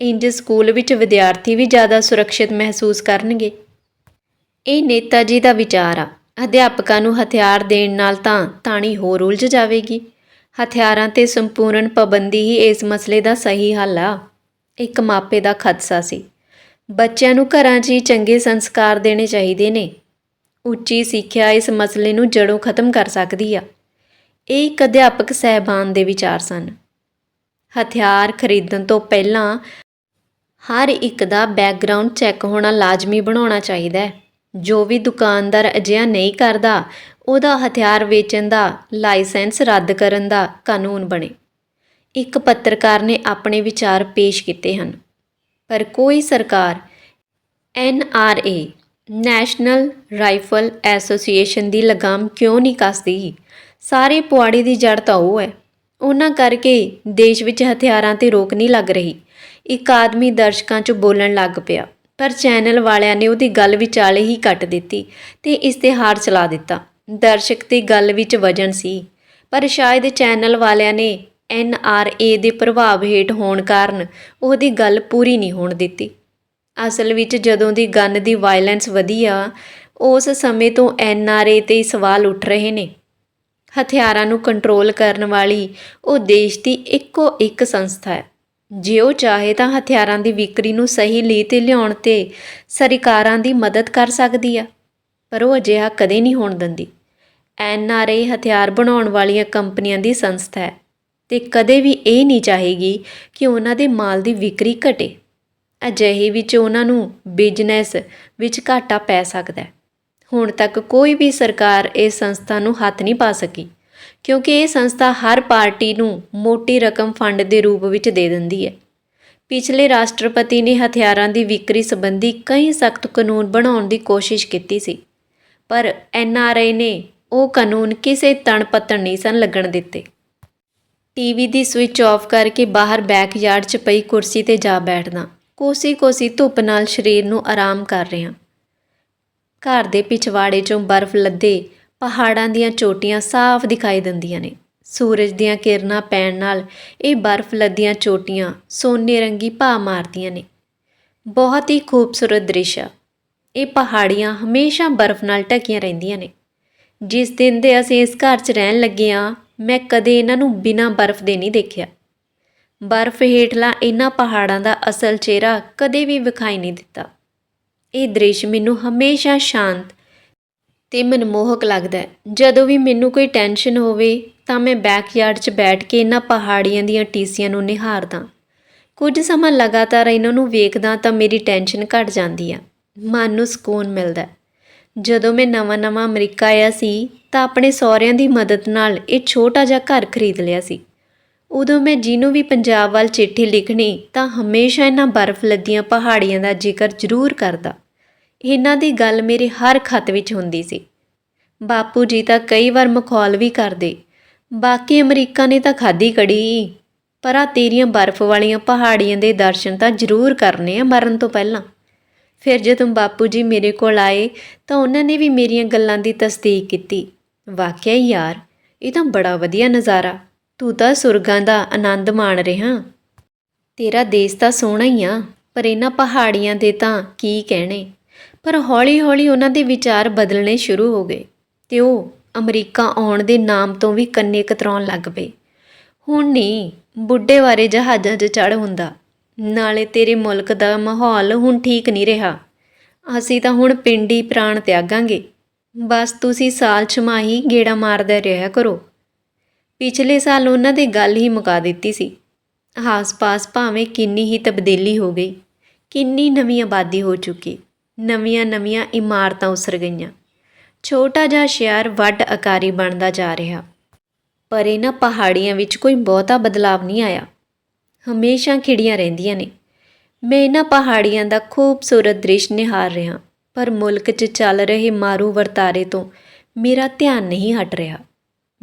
ਇੰਜ ਸਕੂਲ ਵਿੱਚ ਵਿਦਿਆਰਥੀ ਵੀ ਜ਼ਿਆਦਾ ਸੁਰੱਖਿਅਤ ਮਹਿਸੂਸ ਕਰਨਗੇ। ਇਹ ਨੇਤਾ ਜੀ ਦਾ ਵਿਚਾਰ ਆ। ਅਧਿਆਪਕਾਂ ਨੂੰ ਹਥਿਆਰ ਦੇਣ ਨਾਲ ਤਾਂ ਤਾਣੀ ਹੋਰ ਉਲਝ ਜਾਵੇਗੀ। ਹਥਿਆਰਾਂ ਤੇ ਸੰਪੂਰਨ ਪਾਬੰਦੀ ਹੀ ਇਸ ਮਸਲੇ ਦਾ ਸਹੀ ਹੱਲ ਆ। ਇੱਕ ਮਾਪੇ ਦਾ ਖਦਸ਼ਾ ਸੀ। ਬੱਚਿਆਂ ਨੂੰ ਘਰਾਂ 'ਚ ਹੀ ਚੰਗੇ ਸੰਸਕਾਰ ਦੇਣੇ ਚਾਹੀਦੇ ਨੇ। ਉੱਚੀ ਸਿੱਖਿਆ ਇਸ ਮਸਲੇ ਨੂੰ ਜੜੋਂ ਖਤਮ ਕਰ ਸਕਦੀ ਆ। ਇਹ ਇੱਕ ਅਧਿਆਪਕ ਸਹਿਬਾਨ ਦੇ ਵਿਚਾਰ ਸਨ। ਹਥਿਆਰ ਖਰੀਦਣ ਤੋਂ ਪਹਿਲਾਂ ਹਰ ਇੱਕ ਦਾ ਬੈਕਗ੍ਰਾਉਂਡ ਚੈੱਕ ਹੋਣਾ ਲਾਜ਼ਮੀ ਬਣਾਉਣਾ ਚਾਹੀਦਾ ਹੈ। ਜੋ ਵੀ ਦੁਕਾਨਦਾਰ ਅਜਿਹਾ ਨਹੀਂ ਕਰਦਾ, ਉਹਦਾ ਹਥਿਆਰ ਵੇਚਣ ਦਾ, ਲਾਇਸੈਂਸ ਰੱਦ ਕਰਨ ਦਾ ਕਾਨੂੰਨ ਬਣੇ। ਇੱਕ ਪੱਤਰਕਾਰ ਨੇ ਆਪਣੇ ਵਿਚਾਰ ਪੇਸ਼ ਕੀਤੇ ਹਨ। ਪਰ ਕੋਈ ਸਰਕਾਰ, N R A, national rifle association ਦੀ ਲਗਾਮ ਕਿਉਂ ਨਹੀਂ ਕੱਸਦੀ? ਸਾਰੇ ਪੁਆੜੇ ਦੀ ਜੜ ਤਾਂ ਉਹ ਹੈ। ਉਹਨਾਂ ਕਰਕੇ ਦੇਸ਼ ਵਿੱਚ ਹਥਿਆਰਾਂ ਤੇ ਰੋਕ ਨਹੀਂ ਲੱਗ ਰਹੀ। ਇੱਕ ਆਦਮੀ ਦਰਸ਼ਕਾਂ 'ਚ ਬੋਲਣ ਲੱਗ ਪਿਆ, ਪਰ ਚੈਨਲ ਵਾਲਿਆਂ ਨੇ ਉਹਦੀ ਗੱਲ ਵਿਚਾਲੇ ਹੀ ਕੱਟ ਦਿੱਤੀ ਤੇ ਇਸ਼ਤਿਹਾਰ ਚਲਾ ਦਿੱਤਾ। ਦਰਸ਼ਕ ਦੀ ਗੱਲ ਵਿੱਚ ਵਜਨ ਸੀ, ਪਰ ਸ਼ਾਇਦ ਚੈਨਲ ਵਾਲਿਆਂ ਨੇ ਐਨ ਆਰ ਏ ਦੇ ਪ੍ਰਭਾਵ ਹੇਠ ਹੋਣ ਕਾਰਨ ਉਹਦੀ ਗੱਲ ਪੂਰੀ ਨਹੀਂ ਹੋਣ ਦਿੱਤੀ। ਅਸਲ ਵਿੱਚ ਜਦੋਂ ਦੀ ਗਨ ਦੀ ਵਾਇਲੈਂਸ ਵਧੀ ਆ ਉਸ ਸਮੇਂ ਤੋਂ ਐਨ ਆਰ ਏ ਤੇ ਸਵਾਲ ਉੱਠ ਰਹੇ ਨੇ। ਹਥਿਆਰਾਂ ਨੂੰ ਕੰਟਰੋਲ ਕਰਨ ਵਾਲੀ ਉਹ ਦੇਸ਼ ਦੀ ਇੱਕੋ ਇੱਕ ਸੰਸਥਾ ਹੈ। ਜੇ ਉਹ ਚਾਹੇ ਤਾਂ ਹਥਿਆਰਾਂ ਦੀ ਵਿਕਰੀ ਨੂੰ ਸਹੀ ਲੀ ਤੇ ਲਿਆਉਣ ਤੇ ਸਰਕਾਰਾਂ ਦੀ ਮਦਦ ਕਰ ਸਕਦੀ ਆ, ਪਰ ਉਹ ਅਜਿਹਾ ਕਦੇ ਨਹੀਂ ਹੋਣ ਦਿੰਦੀ। ਐਨ ਆਰ ਏ ਹਥਿਆਰ ਬਣਾਉਣ ਵਾਲੀਆਂ ਕੰਪਨੀਆਂ ਦੀ ਸੰਸਥਾ ਹੈ। ਤੇ ਕਦੇ ਵੀ ਇਹ ਨਹੀਂ ਚਾਹੇਗੀ ਕਿ ਉਹਨਾਂ ਦੇ ਮਾਲ ਦੀ ਵਿਕਰੀ ਘਟੇ। ਅਜਿਹੇ ਵਿੱਚ ਉਹਨਾਂ ਨੂੰ ਬਿਜ਼ਨਸ ਵਿੱਚ ਘਾਟਾ ਪੈ ਸਕਦਾ ਹੈ। ਹੁਣ ਤੱਕ ਕੋਈ ਵੀ ਸਰਕਾਰ ਇਸ ਸੰਸਥਾ ਨੂੰ ਹੱਥ ਨਹੀਂ ਪਾ ਸਕੀ, ਕਿਉਂਕਿ ਇਹ ਸੰਸਥਾ ਹਰ ਪਾਰਟੀ ਨੂੰ ਮੋਟੀ ਰਕਮ ਫੰਡ ਦੇ ਰੂਪ ਵਿੱਚ ਦੇ ਦਿੰਦੀ ਹੈ। ਪਿਛਲੇ ਰਾਸ਼ਟਰਪਤੀ ਨੇ ਹਥਿਆਰਾਂ ਦੀ ਵਿਕਰੀ ਸੰਬੰਧੀ ਕਈ ਸਖਤ ਕਾਨੂੰਨ ਬਣਾਉਣ ਦੀ ਕੋਸ਼ਿਸ਼ ਕੀਤੀ ਸੀ, ਪਰ ਐਨ ਆਰ ਆਈ ਨੇ ਉਹ ਕਾਨੂੰਨ ਕਿਸੇ ਤਣ ਪੱਤਣ ਨਹੀਂ ਸਨ ਲੱਗਣ ਦਿੱਤੇ। ਟੀਵੀ ਦੀ ਸਵਿਚ ਆਫ ਕਰਕੇ ਬਾਹਰ ਬੈਕਯਾਰਡ 'ਚ ਪਈ ਕੁਰਸੀ ਤੇ ਜਾ ਬੈਠਦਾ। ਕੋਸੀ-ਕੋਸੀ ਧੁੱਪ ਨਾਲ ਸਰੀਰ ਨੂੰ ਆਰਾਮ ਕਰ ਰਿਹਾ। ਘਰ ਦੇ ਪਿਛਵਾੜੇ 'ਚੋਂ ਬਰਫ਼ ਲੱਦੇ ਪਹਾੜਾਂ ਦੀਆਂ ਚੋਟੀਆਂ ਸਾਫ਼ ਦਿਖਾਈ ਦਿੰਦੀਆਂ ਨੇ। ਸੂਰਜ ਦੀਆਂ ਕਿਰਨਾਂ ਪੈਣ ਨਾਲ ਇਹ ਬਰਫ਼ ਲੱਦੀਆਂ ਚੋਟੀਆਂ ਸੋਨੇ ਰੰਗੀ ਭਾ ਮਾਰਦੀਆਂ ਨੇ। ਬਹੁਤ ਹੀ ਖੂਬਸੂਰਤ ਦ੍ਰਿਸ਼ ਆ। ਇਹ ਪਹਾੜੀਆਂ ਹਮੇਸ਼ਾ ਬਰਫ਼ ਨਾਲ ਢਕੀਆਂ ਰਹਿੰਦੀਆਂ ਨੇ। ਜਿਸ ਦਿਨ ਦੇ ਅਸੀਂ ਇਸ ਘਰ 'ਚ ਰਹਿਣ ਲੱਗੇ ਆ ਮੈਂ ਕਦੇ ਇਹਨਾਂ ਨੂੰ ਬਿਨਾਂ ਬਰਫ਼ ਦੇ ਨਹੀਂ ਦੇਖਿਆ। ਬਰਫ਼ ਹੇਠਲਾ ਇਹਨਾਂ ਪਹਾੜਾਂ ਦਾ ਅਸਲ ਚਿਹਰਾ ਕਦੇ ਵੀ ਵਿਖਾਈ ਨਹੀਂ ਦਿੱਤਾ। ਇਹ ਦ੍ਰਿਸ਼ ਮੈਨੂੰ ਹਮੇਸ਼ਾ ਸ਼ਾਂਤ ਤੇ ਮਨਮੋਹਕ ਲੱਗਦਾ ਹੈ। ਜਦੋਂ ਵੀ ਮੈਨੂੰ ਕੋਈ ਟੈਨਸ਼ਨ ਹੋਵੇ ਤਾਂ ਮੈਂ ਬੈਕਯਾਰਡ 'ਚ ਬੈਠ ਕੇ ਇਹਨਾਂ ਪਹਾੜੀਆਂ ਦੀਆਂ ਟੀਸੀਆਂ ਨੂੰ ਨਿਹਾਰਦਾ। ਕੁਝ ਸਮਾਂ ਲਗਾਤਾਰ ਇਹਨਾਂ ਨੂੰ ਵੇਖਦਾ ਤਾਂ ਮੇਰੀ ਟੈਨਸ਼ਨ ਘਟ ਜਾਂਦੀ ਆ। ਮਨ ਨੂੰ ਸਕੂਨ ਮਿਲਦਾ ਹੈ। ਜਦੋਂ ਮੈਂ ਨਵਾਂ-ਨਵਾਂ ਅਮਰੀਕਾ ਆਇਆ ਸੀ, ਤਾਂ ਆਪਣੇ ਸਹੁਰਿਆਂ ਦੀ ਮਦਦ ਨਾਲ ਇਹ ਛੋਟਾ ਜਿਹਾ ਘਰ ਖਰੀਦ ਲਿਆ ਸੀ। ਉਦੋਂ ਮੈਂ ਜਿਹਨੂੰ ਵੀ ਪੰਜਾਬ ਵੱਲ ਚਿੱਠੀ ਲਿਖਣੀ, ਤਾਂ ਹਮੇਸ਼ਾ ਇਹਨਾਂ ਬਰਫ਼ ਲੱਦੀਆਂ ਪਹਾੜੀਆਂ ਦਾ ਜ਼ਿਕਰ ਜ਼ਰੂਰ ਕਰਦਾ। ਇਹਨਾਂ ਦੀ ਗੱਲ ਮੇਰੇ ਹਰ ਖਤ ਵਿੱਚ ਹੁੰਦੀ ਸੀ। ਬਾਪੂ ਜੀ ਤਾਂ ਕਈ ਵਾਰ ਮਖੌਲ ਵੀ ਕਰਦੇ, ਬਾਕੀ ਅਮਰੀਕਾ ਨੇ ਤਾਂ ਖਾਦੀ ਕੜੀ, ਪਰ ਆ ਤੇਰੀਆਂ ਬਰਫ਼ ਵਾਲੀਆਂ ਪਹਾੜੀਆਂ ਦੇ ਦਰਸ਼ਨ ਤਾਂ ਜ਼ਰੂਰ ਕਰਨੇ ਆ ਮਰਨ ਤੋਂ ਪਹਿਲਾਂ। ਫਿਰ ਜਦੋਂ ਬਾਪੂ ਜੀ ਮੇਰੇ ਕੋਲ ਆਏ ਤਾਂ ਉਹਨਾਂ ਨੇ ਵੀ ਮੇਰੀਆਂ ਗੱਲਾਂ ਦੀ ਤਸਦੀਕ ਕੀਤੀ। ਵਾਕਿਆ ਹੀ ਯਾਰ, ਇਹ ਤਾਂ ਬੜਾ ਵਧੀਆ ਨਜ਼ਾਰਾ। ਤੂੰ ਤਾਂ ਸੁਰਗਾਂ ਦਾ ਆਨੰਦ ਮਾਣ ਰਿਹਾ। ਤੇਰਾ ਦੇਸ਼ ਤਾਂ ਸੋਹਣਾ ਹੀ ਆ, ਪਰ ਇਹਨਾਂ ਪਹਾੜੀਆਂ ਦੇ ਤਾਂ ਕੀ ਕਹਿਣੇ। ਪਰ ਹੌਲੀ-ਹੌਲੀ ਉਹਨਾਂ ਦੇ ਵਿਚਾਰ ਬਦਲਣੇ ਸ਼ੁਰੂ ਹੋ ਗਏ ਤੇ ਉਹ ਅਮਰੀਕਾ ਆਉਣ ਦੇ ਨਾਮ ਤੋਂ ਵੀ ਕੰਨੇ ਕਤਰਾਉਣ ਲੱਗ ਪਏ। ਹੁਣ ਨਹੀਂ ਬੁੱਢੇ ਬਾਰੇ ਜਹਾਜ਼ਾਂ 'ਚ ਚੜ ਹੁੰਦਾ। ਨਾਲੇ ਤੇਰੇ ਮੁਲਕ ਦਾ ਮਾਹੌਲ ਹੁਣ ਠੀਕ ਨਹੀਂ ਰਿਹਾ। ਅਸੀਂ ਤਾਂ ਹੁਣ ਪਿੰਡੀ ਪ੍ਰਾਣ ਤਿਆਗਾਂਗੇ। ਬਸ ਤੁਸੀਂ ਸਾਲ ਛਮਾਹੀ ਗੇੜਾ ਮਾਰਦੇ ਰਿਹਾ ਕਰੋ। ਪਿਛਲੇ ਸਾਲ ਉਹਨਾਂ ਦੇ ਗੱਲ ਹੀ ਮੁਕਾ ਦਿੱਤੀ ਸੀ। ਆਸ-ਪਾਸ ਭਾਵੇਂ ਕਿੰਨੀ ਹੀ ਤਬਦੀਲੀ ਹੋ ਗਈ, ਕਿੰਨੀ ਨਵੀਂ ਆਬਾਦੀ ਹੋ ਚੁੱਕੀ, ਨਵੀਆਂ-ਨਵੀਆਂ ਇਮਾਰਤਾਂ ਉਸਰ ਗਈਆਂ। ਛੋਟਾ ਜਿਹਾ ਸ਼ਹਿਰ ਵੱਡ ਆਕਾਰੀ ਬਣਦਾ ਜਾ ਰਿਹਾ। ਪਰ ਇਹਨਾਂ ਪਹਾੜੀਆਂ ਵਿੱਚ ਕੋਈ ਬਹੁਤਾ ਬਦਲਾਵ ਨਹੀਂ ਆਇਆ। ਹਮੇਸ਼ਾ ਖਿੜੀਆਂ ਰਹਿੰਦੀਆਂ ਨੇ। ਮੈਂ ਇਹਨਾਂ ਪਹਾੜੀਆਂ ਦਾ ਖੂਬਸੂਰਤ ਦ੍ਰਿਸ਼ ਨਿਹਾਰ ਰਿਹਾ ਪਰ ਮੁਲਕ 'ਚ ਚੱਲ ਰਹੇ ਮਾਰੂ ਵਰਤਾਰੇ ਤੋਂ ਮੇਰਾ ਧਿਆਨ ਨਹੀਂ ਹਟ ਰਿਹਾ।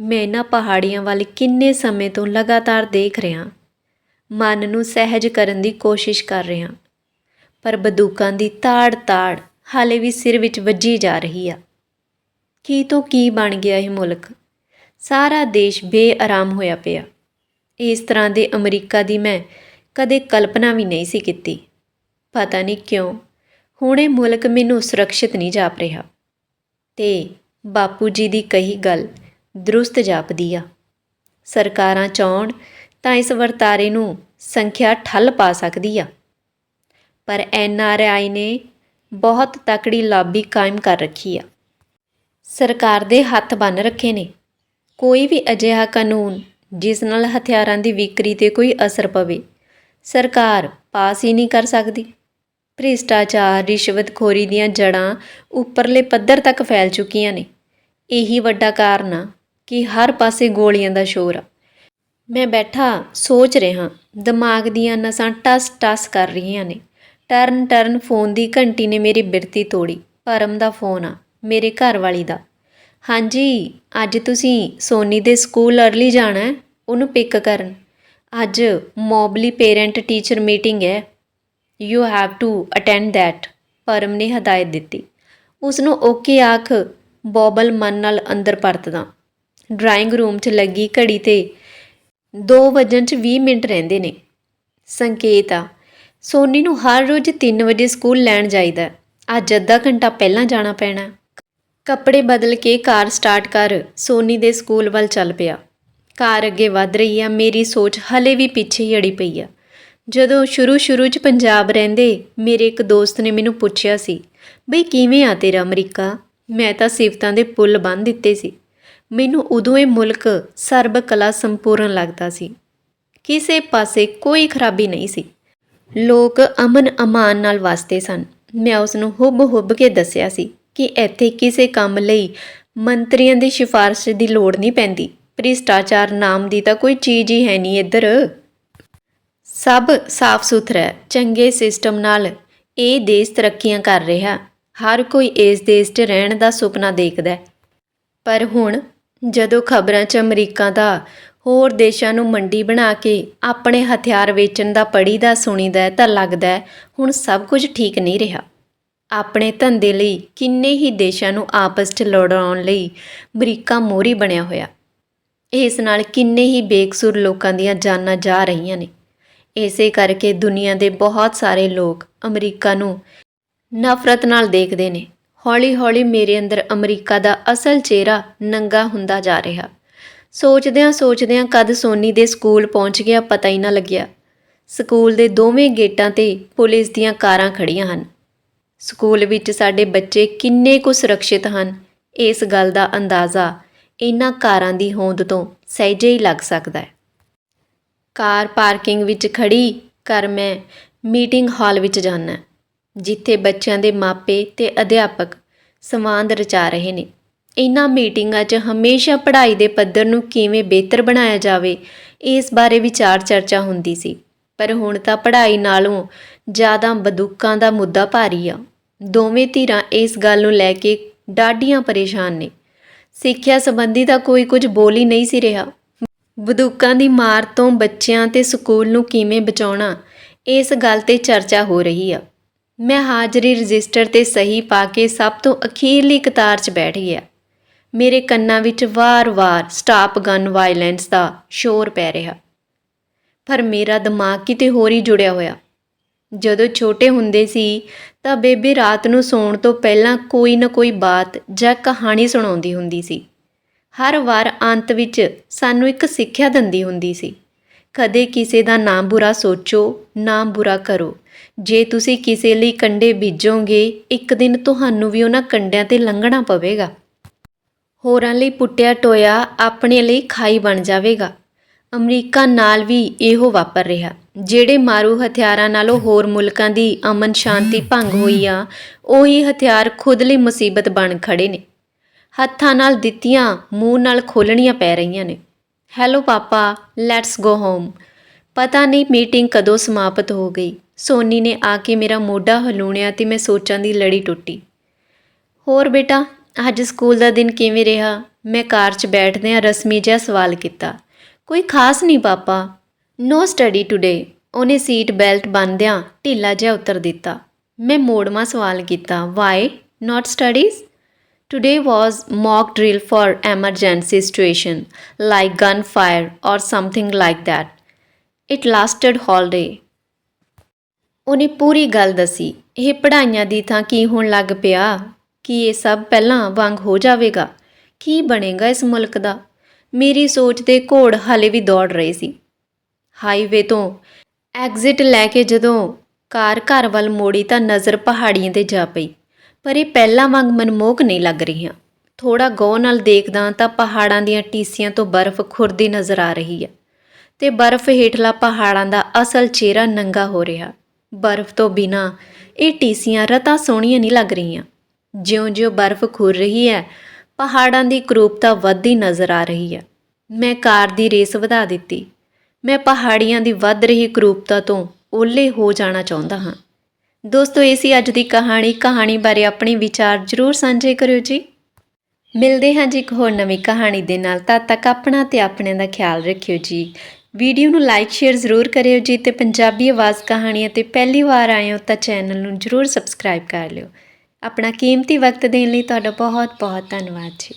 ਮੈਂ ਇਹਨਾਂ ਪਹਾੜੀਆਂ ਵੱਲ ਕਿੰਨੇ ਸਮੇਂ ਤੋਂ ਲਗਾਤਾਰ ਦੇਖ ਰਿਹਾ ਮਨ ਨੂੰ ਸਹਿਜ ਕਰਨ ਦੀ ਕੋਸ਼ਿਸ਼ ਕਰ ਰਿਹਾ ਪਰ ਬੰਦੂਕਾਂ ਦੀ ਤਾੜ-ਤਾੜ ਹਾਲੇ ਵੀ ਸਿਰ ਵਿੱਚ ਵੱਜੀ ਜਾ ਰਹੀ ਆ। ਕੀ ਤੋਂ ਕੀ ਬਣ ਗਿਆ ਇਹ ਮੁਲਕ? ਸਾਰਾ ਦੇਸ਼ ਬੇਆਰਾਮ ਹੋਇਆ ਪਿਆ। ਇਸ ਤਰ੍ਹਾਂ ਦੇ ਅਮਰੀਕਾ ਦੀ ਮੈਂ ਕਦੇ ਕਲਪਨਾ ਵੀ ਨਹੀਂ ਸੀ ਕੀਤੀ। ਪਤਾ ਨਹੀਂ ਕਿਉਂ, ਹੁਣ ਇਹ ਮੁਲਕ ਮੈਨੂੰ ਸੁਰੱਖਿਅਤ ਨਹੀਂ ਜਾਪ ਰਿਹਾ। ਤੇ ਬਾਪੂ ਜੀ ਦੀ ਕਹੀ ਗੱਲ ਦਰੁਸਤ ਜਾਪਦੀ ਆ। ਸਰਕਾਰਾਂ ਚਾਹਣ ਤਾਂ ਇਸ ਵਰਤਾਰੇ ਨੂੰ ਸੰਖਿਆ ਠੱਲ ਪਾ ਸਕਦੀ ਆ। ਪਰ ਐਨ ਆਰ ਆਈ ਨੇ ਬਹੁਤ ਤਕੜੀ ਲਾਬੀ ਕਾਇਮ ਕਰ ਰੱਖੀ ਆ। ਸਰਕਾਰ ਦੇ ਹੱਥ ਬੰਨ ਰੱਖੇ ਨੇ। ਕੋਈ ਵੀ ਅਜਿਹਾ ਕਾਨੂੰਨ ਜਿਸ ਨਾਲ ਹਥਿਆਰਾਂ ਦੀ ਵਿਕਰੀ ਤੇ ਕੋਈ ਅਸਰ ਪਵੇ। ਸਰਕਾਰ ਪਾਸ ਹੀ ਨਹੀਂ ਕਰ ਸਕਦੀ। ਭ੍ਰਿਸ਼ਟਾਚਾਰ, ਰਿਸ਼ਵਤਖੋਰੀ ਦੀਆਂ ਜੜਾਂ ਉੱਪਰਲੇ ਪੱਧਰ ਤੱਕ ਫੈਲ ਚੁੱਕੀਆਂ ਨੇ। ਇਹੀ ਵੱਡਾ ਕਾਰਨ ਆ ਕਿ ਹਰ ਪਾਸੇ ਗੋਲੀਆਂ ਦਾ ਸ਼ੋਰ ਆ। ਮੈਂ ਬੈਠਾ ਸੋਚ ਰਿਹਾ, ਦਿਮਾਗ ਦੀਆਂ ਨਸਾਂ ਟਸ ਟਸ ਕਰ ਰਹੀਆਂ ਨੇ। ਟਰਨ ਟਰਨ ਫੋਨ ਦੀ ਘੰਟੀ ਨੇ ਮੇਰੀ ਬਿਰਤੀ ਤੋੜੀ। ਪਰਮ ਦਾ ਫੋਨ ਆ, ਮੇਰੇ ਘਰ ਵਾਲੀ ਦਾ। ਹਾਂਜੀ, ਅੱਜ ਤੁਸੀਂ ਸੋਨੀ ਦੇ ਸਕੂਲ ਅਰਲੀ ਜਾਣਾ ਹੈ, ਉਹਨੂੰ ਪਿੱਕ ਕਰਨ। ਅੱਜ ਮੋਬਲੀ ਪੇਰੈਂਟ ਟੀਚਰ ਮੀਟਿੰਗ ਹੈ। You have to attend that Param ਨੇ ਹਦਾਇਤ ਦਿੱਤੀ। ਉਸ ਨੂੰ ਓਕੇ ਆਖ, ਬੋਬਲ ਮਨ ਨਾਲ ਅੰਦਰ ਪਰਤਦਾ। ਡਰਾਇੰਗ ਰੂਮ 'ਚ ਲੱਗੀ ਘੜੀ ਤੇ 2 ਵਜਣ 'ਚ 20 ਮਿੰਟ ਰਹਿੰਦੇ ਨੇ। ਸੰਕੇਤ ਆ, ਸੋਨੀ ਨੂੰ ਹਰ ਰੋਜ਼ 3 ਵਜੇ ਸਕੂਲ ਲੈਣ ਜਾਈਦਾ ਅੱਜ ਅੱਧਾ ਘੰਟਾ ਪਹਿਲਾਂ ਜਾਣਾ ਪੈਣਾ ਕੱਪੜੇ ਬਦਲ ਕੇ ਕਾਰ ਸਟਾਰਟ ਕਰ, ਸੋਨੀ ਦੇ ਸਕੂਲ ਵੱਲ ਚੱਲ ਪਿਆ। ਕਾਰ ਅੱਗੇ ਵੱਧ ਰਹੀ ਆ, ਮੇਰੀ ਸੋਚ ਹਲੇ ਵੀ ਪਿੱਛੇ ਹੀ ਅੜੀ ਪਈ ਆ। ਜਦੋਂ ਸ਼ੁਰੂ-ਸ਼ੁਰੂ 'ਚ ਪੰਜਾਬ ਰਹਿੰਦੇ, ਮੇਰੇ ਇੱਕ ਦੋਸਤ ਨੇ ਮੈਨੂੰ ਪੁੱਛਿਆ ਸੀ, ਬਈ ਕਿਵੇਂ ਆ ਤੇਰਾ ਅਮਰੀਕਾ? ਮੈਂ ਤਾਂ ਸਿਫਤਾਂ ਦੇ ਪੁੱਲ ਬੰਨ ਦਿੱਤੇ ਸੀ। ਮੈਨੂੰ ਉਦੋਂ ਇਹ ਮੁਲਕ ਸਰਬ ਕਲਾ ਸੰਪੂਰਨ ਲੱਗਦਾ ਸੀ। ਕਿਸੇ ਪਾਸੇ ਕੋਈ ਖਰਾਬੀ ਨਹੀਂ ਸੀ। ਲੋਕ ਅਮਨ ਅਮਾਨ ਨਾਲ ਵਸਦੇ ਸਨ। ਮੈਂ ਉਸ ਨੂੰ ਹੁੱਬ ਹੁੱਬ ਕੇ ਦੱਸਿਆ ਸੀ ਕਿ ਇੱਥੇ ਕਿਸੇ ਕੰਮ ਲਈ ਮੰਤਰੀਆਂ ਦੀ ਸਿਫਾਰਿਸ਼ ਦੀ ਲੋੜ ਨਹੀਂ ਪੈਂਦੀ ਭ੍ਰਿਸ਼ਟਾਚਾਰ ਨਾਮ ਦੀ ਤਾਂ ਕੋਈ ਚੀਜ਼ ਹੀ ਹੈ ਨਹੀਂ ਇੱਧਰ ਸਭ ਸਾਫ਼ ਸੁਥਰਾ ਹੈ। ਚੰਗੇ ਸਿਸਟਮ ਨਾਲ ਇਹ ਦੇਸ਼ ਤਰੱਕੀਆਂ ਕਰ ਰਿਹਾ ਹਰ ਕੋਈ ਇਸ ਦੇਸ਼ 'ਚ ਰਹਿਣ ਦਾ ਸੁਪਨਾ ਦੇਖਦਾ ਹੈ। ਪਰ ਹੁਣ ਜਦੋਂ ਖਬਰਾਂ 'ਚ ਅਮਰੀਕਾ ਦਾ ਹੋਰ ਦੇਸ਼ਾਂ ਨੂੰ ਮੰਡੀ ਬਣਾ ਕੇ ਆਪਣੇ ਹਥਿਆਰ ਵੇਚਣ ਦਾ ਪੜੀਦਾ ਸੁਣੀਦਾ ਤਾਂ ਲੱਗਦਾ ਹੁਣ ਸਭ ਕੁਝ ਠੀਕ ਨਹੀਂ ਰਿਹਾ ਆਪਣੇ ਧੰਦੇ ਲਈ ਕਿੰਨੇ ਹੀ ਦੇਸ਼ਾਂ ਨੂੰ ਆਪਸ 'ਚ ਲੜਾਉਣ ਲਈ ਅਮਰੀਕਾ ਮੋਹਰੀ ਬਣਿਆ ਹੋਇਆ। ਇਸ ਨਾਲ ਕਿੰਨੇ ਹੀ ਬੇਕਸੂਰ ਲੋਕਾਂ ਦੀਆਂ ਜਾਨਾਂ ਜਾ ਰਹੀਆਂ ਨੇ। ਇਸੇ ਕਰਕੇ ਦੁਨੀਆ ਦੇ ਬਹੁਤ ਸਾਰੇ ਲੋਕ ਅਮਰੀਕਾ ਨੂੰ ਨਫ਼ਰਤ ਨਾਲ ਦੇਖਦੇ ਨੇ। ਹੌਲੀ-ਹੌਲੀ ਮੇਰੇ ਅੰਦਰ ਅਮਰੀਕਾ ਦਾ ਅਸਲ ਚਿਹਰਾ ਨੰਗਾ ਹੁੰਦਾ ਜਾ ਰਿਹਾ। ਸੋਚਦਿਆਂ ਸੋਚਦਿਆਂ ਕਦ ਸੋਨੀ ਦੇ ਸਕੂਲ ਪਹੁੰਚ ਗਿਆ ਪਤਾ ਹੀ ਨਾ ਲੱਗਿਆ। ਸਕੂਲ ਦੇ ਦੋਵੇਂ ਗੇਟਾਂ ਤੇ ਪੁਲਿਸ ਦੀਆਂ ਕਾਰਾਂ ਖੜੀਆਂ ਹਨ। ਸਕੂਲ ਵਿੱਚ ਸਾਡੇ ਬੱਚੇ ਕਿੰਨੇ ਕੁ ਸੁਰੱਖਿਅਤ ਹਨ, ਇਸ ਗੱਲ ਦਾ ਅੰਦਾਜ਼ਾ ਇਹਨਾਂ ਕਾਰਾਂ ਦੀ ਹੋਂਦ ਤੋਂ ਸਹਿਜੇ ਹੀ ਲੱਗ ਸਕਦਾ ਹੈ। ਕਾਰ ਪਾਰਕਿੰਗ ਵਿੱਚ ਖੜੀ ਕਰ ਮੈਂ ਮੀਟਿੰਗ ਹਾਲ ਵਿੱਚ ਜਾਣਾ ਜਿੱਥੇ ਬੱਚਿਆਂ ਦੇ ਮਾਪੇ ਤੇ ਅਧਿਆਪਕ ਸੰਵਾਦ ਰਚਾ ਰਹੇ ਨੇ। ਇਹਨਾਂ ਮੀਟਿੰਗਾਂ 'ਚ ਹਮੇਸ਼ਾ ਪੜ੍ਹਾਈ ਦੇ ਪੱਧਰ ਨੂੰ ਕਿਵੇਂ ਬਿਹਤਰ ਬਣਾਇਆ ਜਾਵੇ, ਇਸ ਬਾਰੇ ਵਿਚਾਰ ਚਰਚਾ ਹੁੰਦੀ ਸੀ, ਪਰ ਹੁਣ ਤਾਂ ਪੜ੍ਹਾਈ ਨਾਲੋਂ ਜ਼ਿਆਦਾ ਬੰਦੂਕਾਂ ਦਾ ਮੁੱਦਾ ਭਾਰੀ ਆ। ਦੋਵੇਂ ਧਿਰਾਂ ਇਸ ਗੱਲ ਨੂੰ ਲੈ ਕੇ ਡਾਢੀਆਂ ਪਰੇਸ਼ਾਨ ਨੇ। ਸਿੱਖਿਆ ਸੰਬੰਧੀ ਤਾਂ ਕੋਈ ਕੁਝ ਬੋਲ ਹੀ ਨਹੀਂ ਸੀ ਰਿਹਾ। ਬੰਦੂਕਾਂ ਦੀ ਮਾਰ ਤੋਂ ਬੱਚਿਆਂ ਤੇ ਸਕੂਲ ਨੂੰ ਕਿਵੇਂ ਬਚਾਉਣਾ, ਇਸ ਗੱਲ ਤੇ ਚਰਚਾ ਹੋ ਰਹੀ ਆ। ਮੈਂ ਹਾਜ਼ਰੀ ਰਜਿਸਟਰ ਤੇ ਸਹੀ ਪਾ ਕੇ ਸਭ ਤੋਂ ਅਖੀਰਲੀ ਕਤਾਰ 'ਚ ਬੈਠ ਗਿਆ। ਮੇਰੇ ਕੰਨਾਂ ਵਿੱਚ ਵਾਰ-ਵਾਰ ਸਟਾਪ ਗਨ ਵਾਇਲੈਂਸ ਦਾ ਸ਼ੋਰ ਪੈ ਰਿਹਾ। ਪਰ ਮੇਰਾ ਦਿਮਾਗ ਕਿਤੇ ਹੋਰ ਹੀ ਜੁੜਿਆ ਹੋਇਆ। ਜਦੋਂ ਛੋਟੇ ਹੁੰਦੇ ਸੀ ਤਾਂ ਬੇਬੇ ਰਾਤ ਨੂੰ ਸੌਣ ਤੋਂ ਪਹਿਲਾਂ ਕੋਈ ਨਾ ਕੋਈ ਬਾਤ ਜਾਂ ਕਹਾਣੀ ਸੁਣਾਉਂਦੀ ਹੁੰਦੀ ਸੀ। ਹਰ ਵਾਰ ਅੰਤ ਵਿੱਚ ਸਾਨੂੰ ਇੱਕ ਸਿੱਖਿਆ ਦਿੰਦੀ ਹੁੰਦੀ ਸੀ। ਕਦੇ ਕਿਸੇ ਦਾ ਨਾ ਬੁਰਾ ਸੋਚੋ, ਨਾ ਬੁਰਾ ਕਰੋ। ਜੇ ਤੁਸੀਂ ਕਿਸੇ ਲਈ ਕੰਡੇ ਬੀਜੋਗੇ, ਇੱਕ ਦਿਨ ਤੁਹਾਨੂੰ ਵੀ ਉਹਨਾਂ ਕੰਡਿਆਂ ਤੇ ਲੰਘਣਾ ਪਵੇਗਾ। ਹੋਰਾਂ ਲਈ ਪੁੱਟਿਆ ਟੋਇਆ ਆਪਣੇ ਲਈ ਖਾਈ ਬਣ ਜਾਵੇਗਾ। ਅਮਰੀਕਾ ਨਾਲ ਵੀ ਇਹੋ ਵਾਪਰ ਰਿਹਾ, ਜਿਹੜੇ ਮਾਰੂ ਹਥਿਆਰਾਂ ਨਾਲੋਂ ਹੋਰ ਮੁਲਕਾਂ ਦੀ ਅਮਨ ਸ਼ਾਂਤੀ ਭੰਗ ਹੋਈ ਆ, ਉਹੀ ਹਥਿਆਰ ਖੁਦ ਲਈ ਮੁਸੀਬਤ ਬਣ ਖੜੇ ਨੇ। ਹੱਥਾਂ ਨਾਲ ਦਿੱਤੀਆਂ, ਮੂੰਹ ਨਾਲ ਖੋਲਣੀਆਂ ਪੈ ਰਹੀਆਂ ਨੇ। Hello papa, let's go home. ਪਤਾ ਨਹੀਂ ਮੀਟਿੰਗ ਕਦੋਂ ਸਮਾਪਤ ਹੋ ਗਈ। ਸੋਨੀ ਨੇ ਆ ਕੇ ਮੇਰਾ ਮੋਢਾ ਹਲੂਣਿਆ ਤੇ ਮੈਂ ਸੋਚਾਂ ਦੀ ਲੜੀ ਟੁੱਟੀ। ਹੋਰ ਬੇਟਾ, ਅੱਜ ਸਕੂਲ ਦਾ ਦਿਨ ਕਿਵੇਂ ਰਿਹਾ? ਮੈਂ ਕਾਰ 'ਚ ਬੈਠਦਿਆਂ ਰਸਮੀ ਜਿਹਾ ਸਵਾਲ ਕੀਤਾ। ਕੋਈ ਖਾਸ ਨਹੀਂ ਪਾਪਾ। ਨੋ ਸਟੱਡੀ ਟੁਡੇ ਉਹਨੇ ਸੀਟ ਬੈਲਟ ਬੰਨਦਿਆਂ ਢਿੱਲਾ ਜਿਹਾ ਉੱਤਰ ਦਿੱਤਾ। ਮੈਂ ਮੋੜਵਾਂ ਸਵਾਲ ਕੀਤਾ why not studies Today was mock drill for emergency situation, like gunfire or something like that. It lasted whole day. ਉਹਨੇ ਪੂਰੀ ਗੱਲ ਦੱਸੀ। ਇਹ ਪੜ੍ਹਾਈਆਂ ਦੀ ਥਾਂ ਕੀ ਹੋਣ ਲੱਗ ਪਿਆ? ਕੀ ਇਹ ਸਭ ਪਹਿਲਾਂ ਵਾਂਗ ਹੋ ਜਾਵੇਗਾ? ਕੀ ਬਣੇਗਾ ਇਸ ਮੁਲਕ ਦਾ? ਮੇਰੀ ਸੋਚ ਦੇ ਘੋੜ ਹਾਲੇ ਵੀ ਦੌੜ ਰਹੇ ਸੀ। ਹਾਈਵੇ ਤੋਂ ਐਗਜ਼ਿਟ ਲੈ ਕੇ ਜਦੋਂ ਕਾਰ ਘਰ ਵੱਲ ਮੋੜੀ ਤਾਂ ਨਜ਼ਰ ਪਹਾੜੀਆਂ ਤੇ ਜਾ ਪਈ, ਪਰ ਇਹ ਪਹਿਲਾਂ ਵਾਂਗ ਮਨਮੋਹਕ ਨਹੀਂ ਲੱਗ ਰਹੀਆਂ। ਥੋੜਾ ਗੌਰ ਨਾਲ ਦੇਖਦਾ ਤਾਂ ਪਹਾੜਾਂ ਦੀਆਂ ਟੀਸੀਆਂ ਤੋਂ ਬਰਫ਼ ਖੁਰਦੀ ਨਜ਼ਰ ਆ ਰਹੀ ਹੈ ਤੇ ਬਰਫ਼ ਹੇਠਲਾ ਪਹਾੜਾਂ ਦਾ ਅਸਲ ਚਿਹਰਾ ਨੰਗਾ ਹੋ ਰਿਹਾ। ਬਰਫ਼ ਤੋਂ ਬਿਨਾ ਇਹ ਟੀਸੀਆਂ ਰਤਾ ਸੋਹਣੀਆਂ ਨਹੀਂ ਲੱਗ ਰਹੀਆਂ। ਜਿਉਂ-ਜਿਉਂ ਬਰਫ਼ ਖੁਰ ਰਹੀ ਹੈ ਪਹਾੜਾਂ ਦੀ ਕਰੂਪਤਾ ਵੱਧਦੀ ਨਜ਼ਰ ਆ ਰਹੀ ਹੈ। ਮੈਂ ਕਾਰ ਦੀ ਰੇਸ ਵਧਾ ਦਿੱਤੀ। ਮੈਂ ਪਹਾੜੀਆਂ ਦੀ ਵੱਧ ਰਹੀ ਕਰੂਪਤਾ ਤੋਂ ਓਲੇ ਹੋ ਜਾਣਾ ਚਾਹੁੰਦਾ ਹਾਂ। ਦੋਸਤੋ, ਇਹ ਸੀ ਅੱਜ ਦੀ ਕਹਾਣੀ। ਕਹਾਣੀ ਬਾਰੇ ਆਪਣੇ ਵਿਚਾਰ ਜ਼ਰੂਰ ਸਾਂਝੇ ਕਰਿਓ ਜੀ। ਮਿਲਦੇ ਹਾਂ ਜੀ ਇੱਕ ਹੋਰ ਨਵੀਂ ਕਹਾਣੀ ਦੇ ਨਾਲ। ਤਦ ਤੱਕ ਆਪਣਾ ਤੇ ਆਪਣਿਆਂ ਦਾ ਖਿਆਲ ਰੱਖਿਓ ਜੀ। ਵੀਡੀਓ ਨੂੰ ਲਾਈਕ, ਸ਼ੇਅਰ ਜ਼ਰੂਰ ਕਰਿਓ ਜੀ ਤੇ ਪੰਜਾਬੀ ਆਵਾਜ਼ ਕਹਾਣੀਆਂ ਤੇ ਪਹਿਲੀ ਵਾਰ ਆਏ ਹੋ ਤਾਂ ਚੈਨਲ ਨੂੰ ਜ਼ਰੂਰ ਸਬਸਕ੍ਰਾਈਬ ਕਰ ਲਿਓ। ਆਪਣਾ ਕੀਮਤੀ ਵਕਤ ਦੇਣ ਲਈ ਤੁਹਾਡਾ ਬਹੁਤ ਬਹੁਤ ਧੰਨਵਾਦ ਜੀ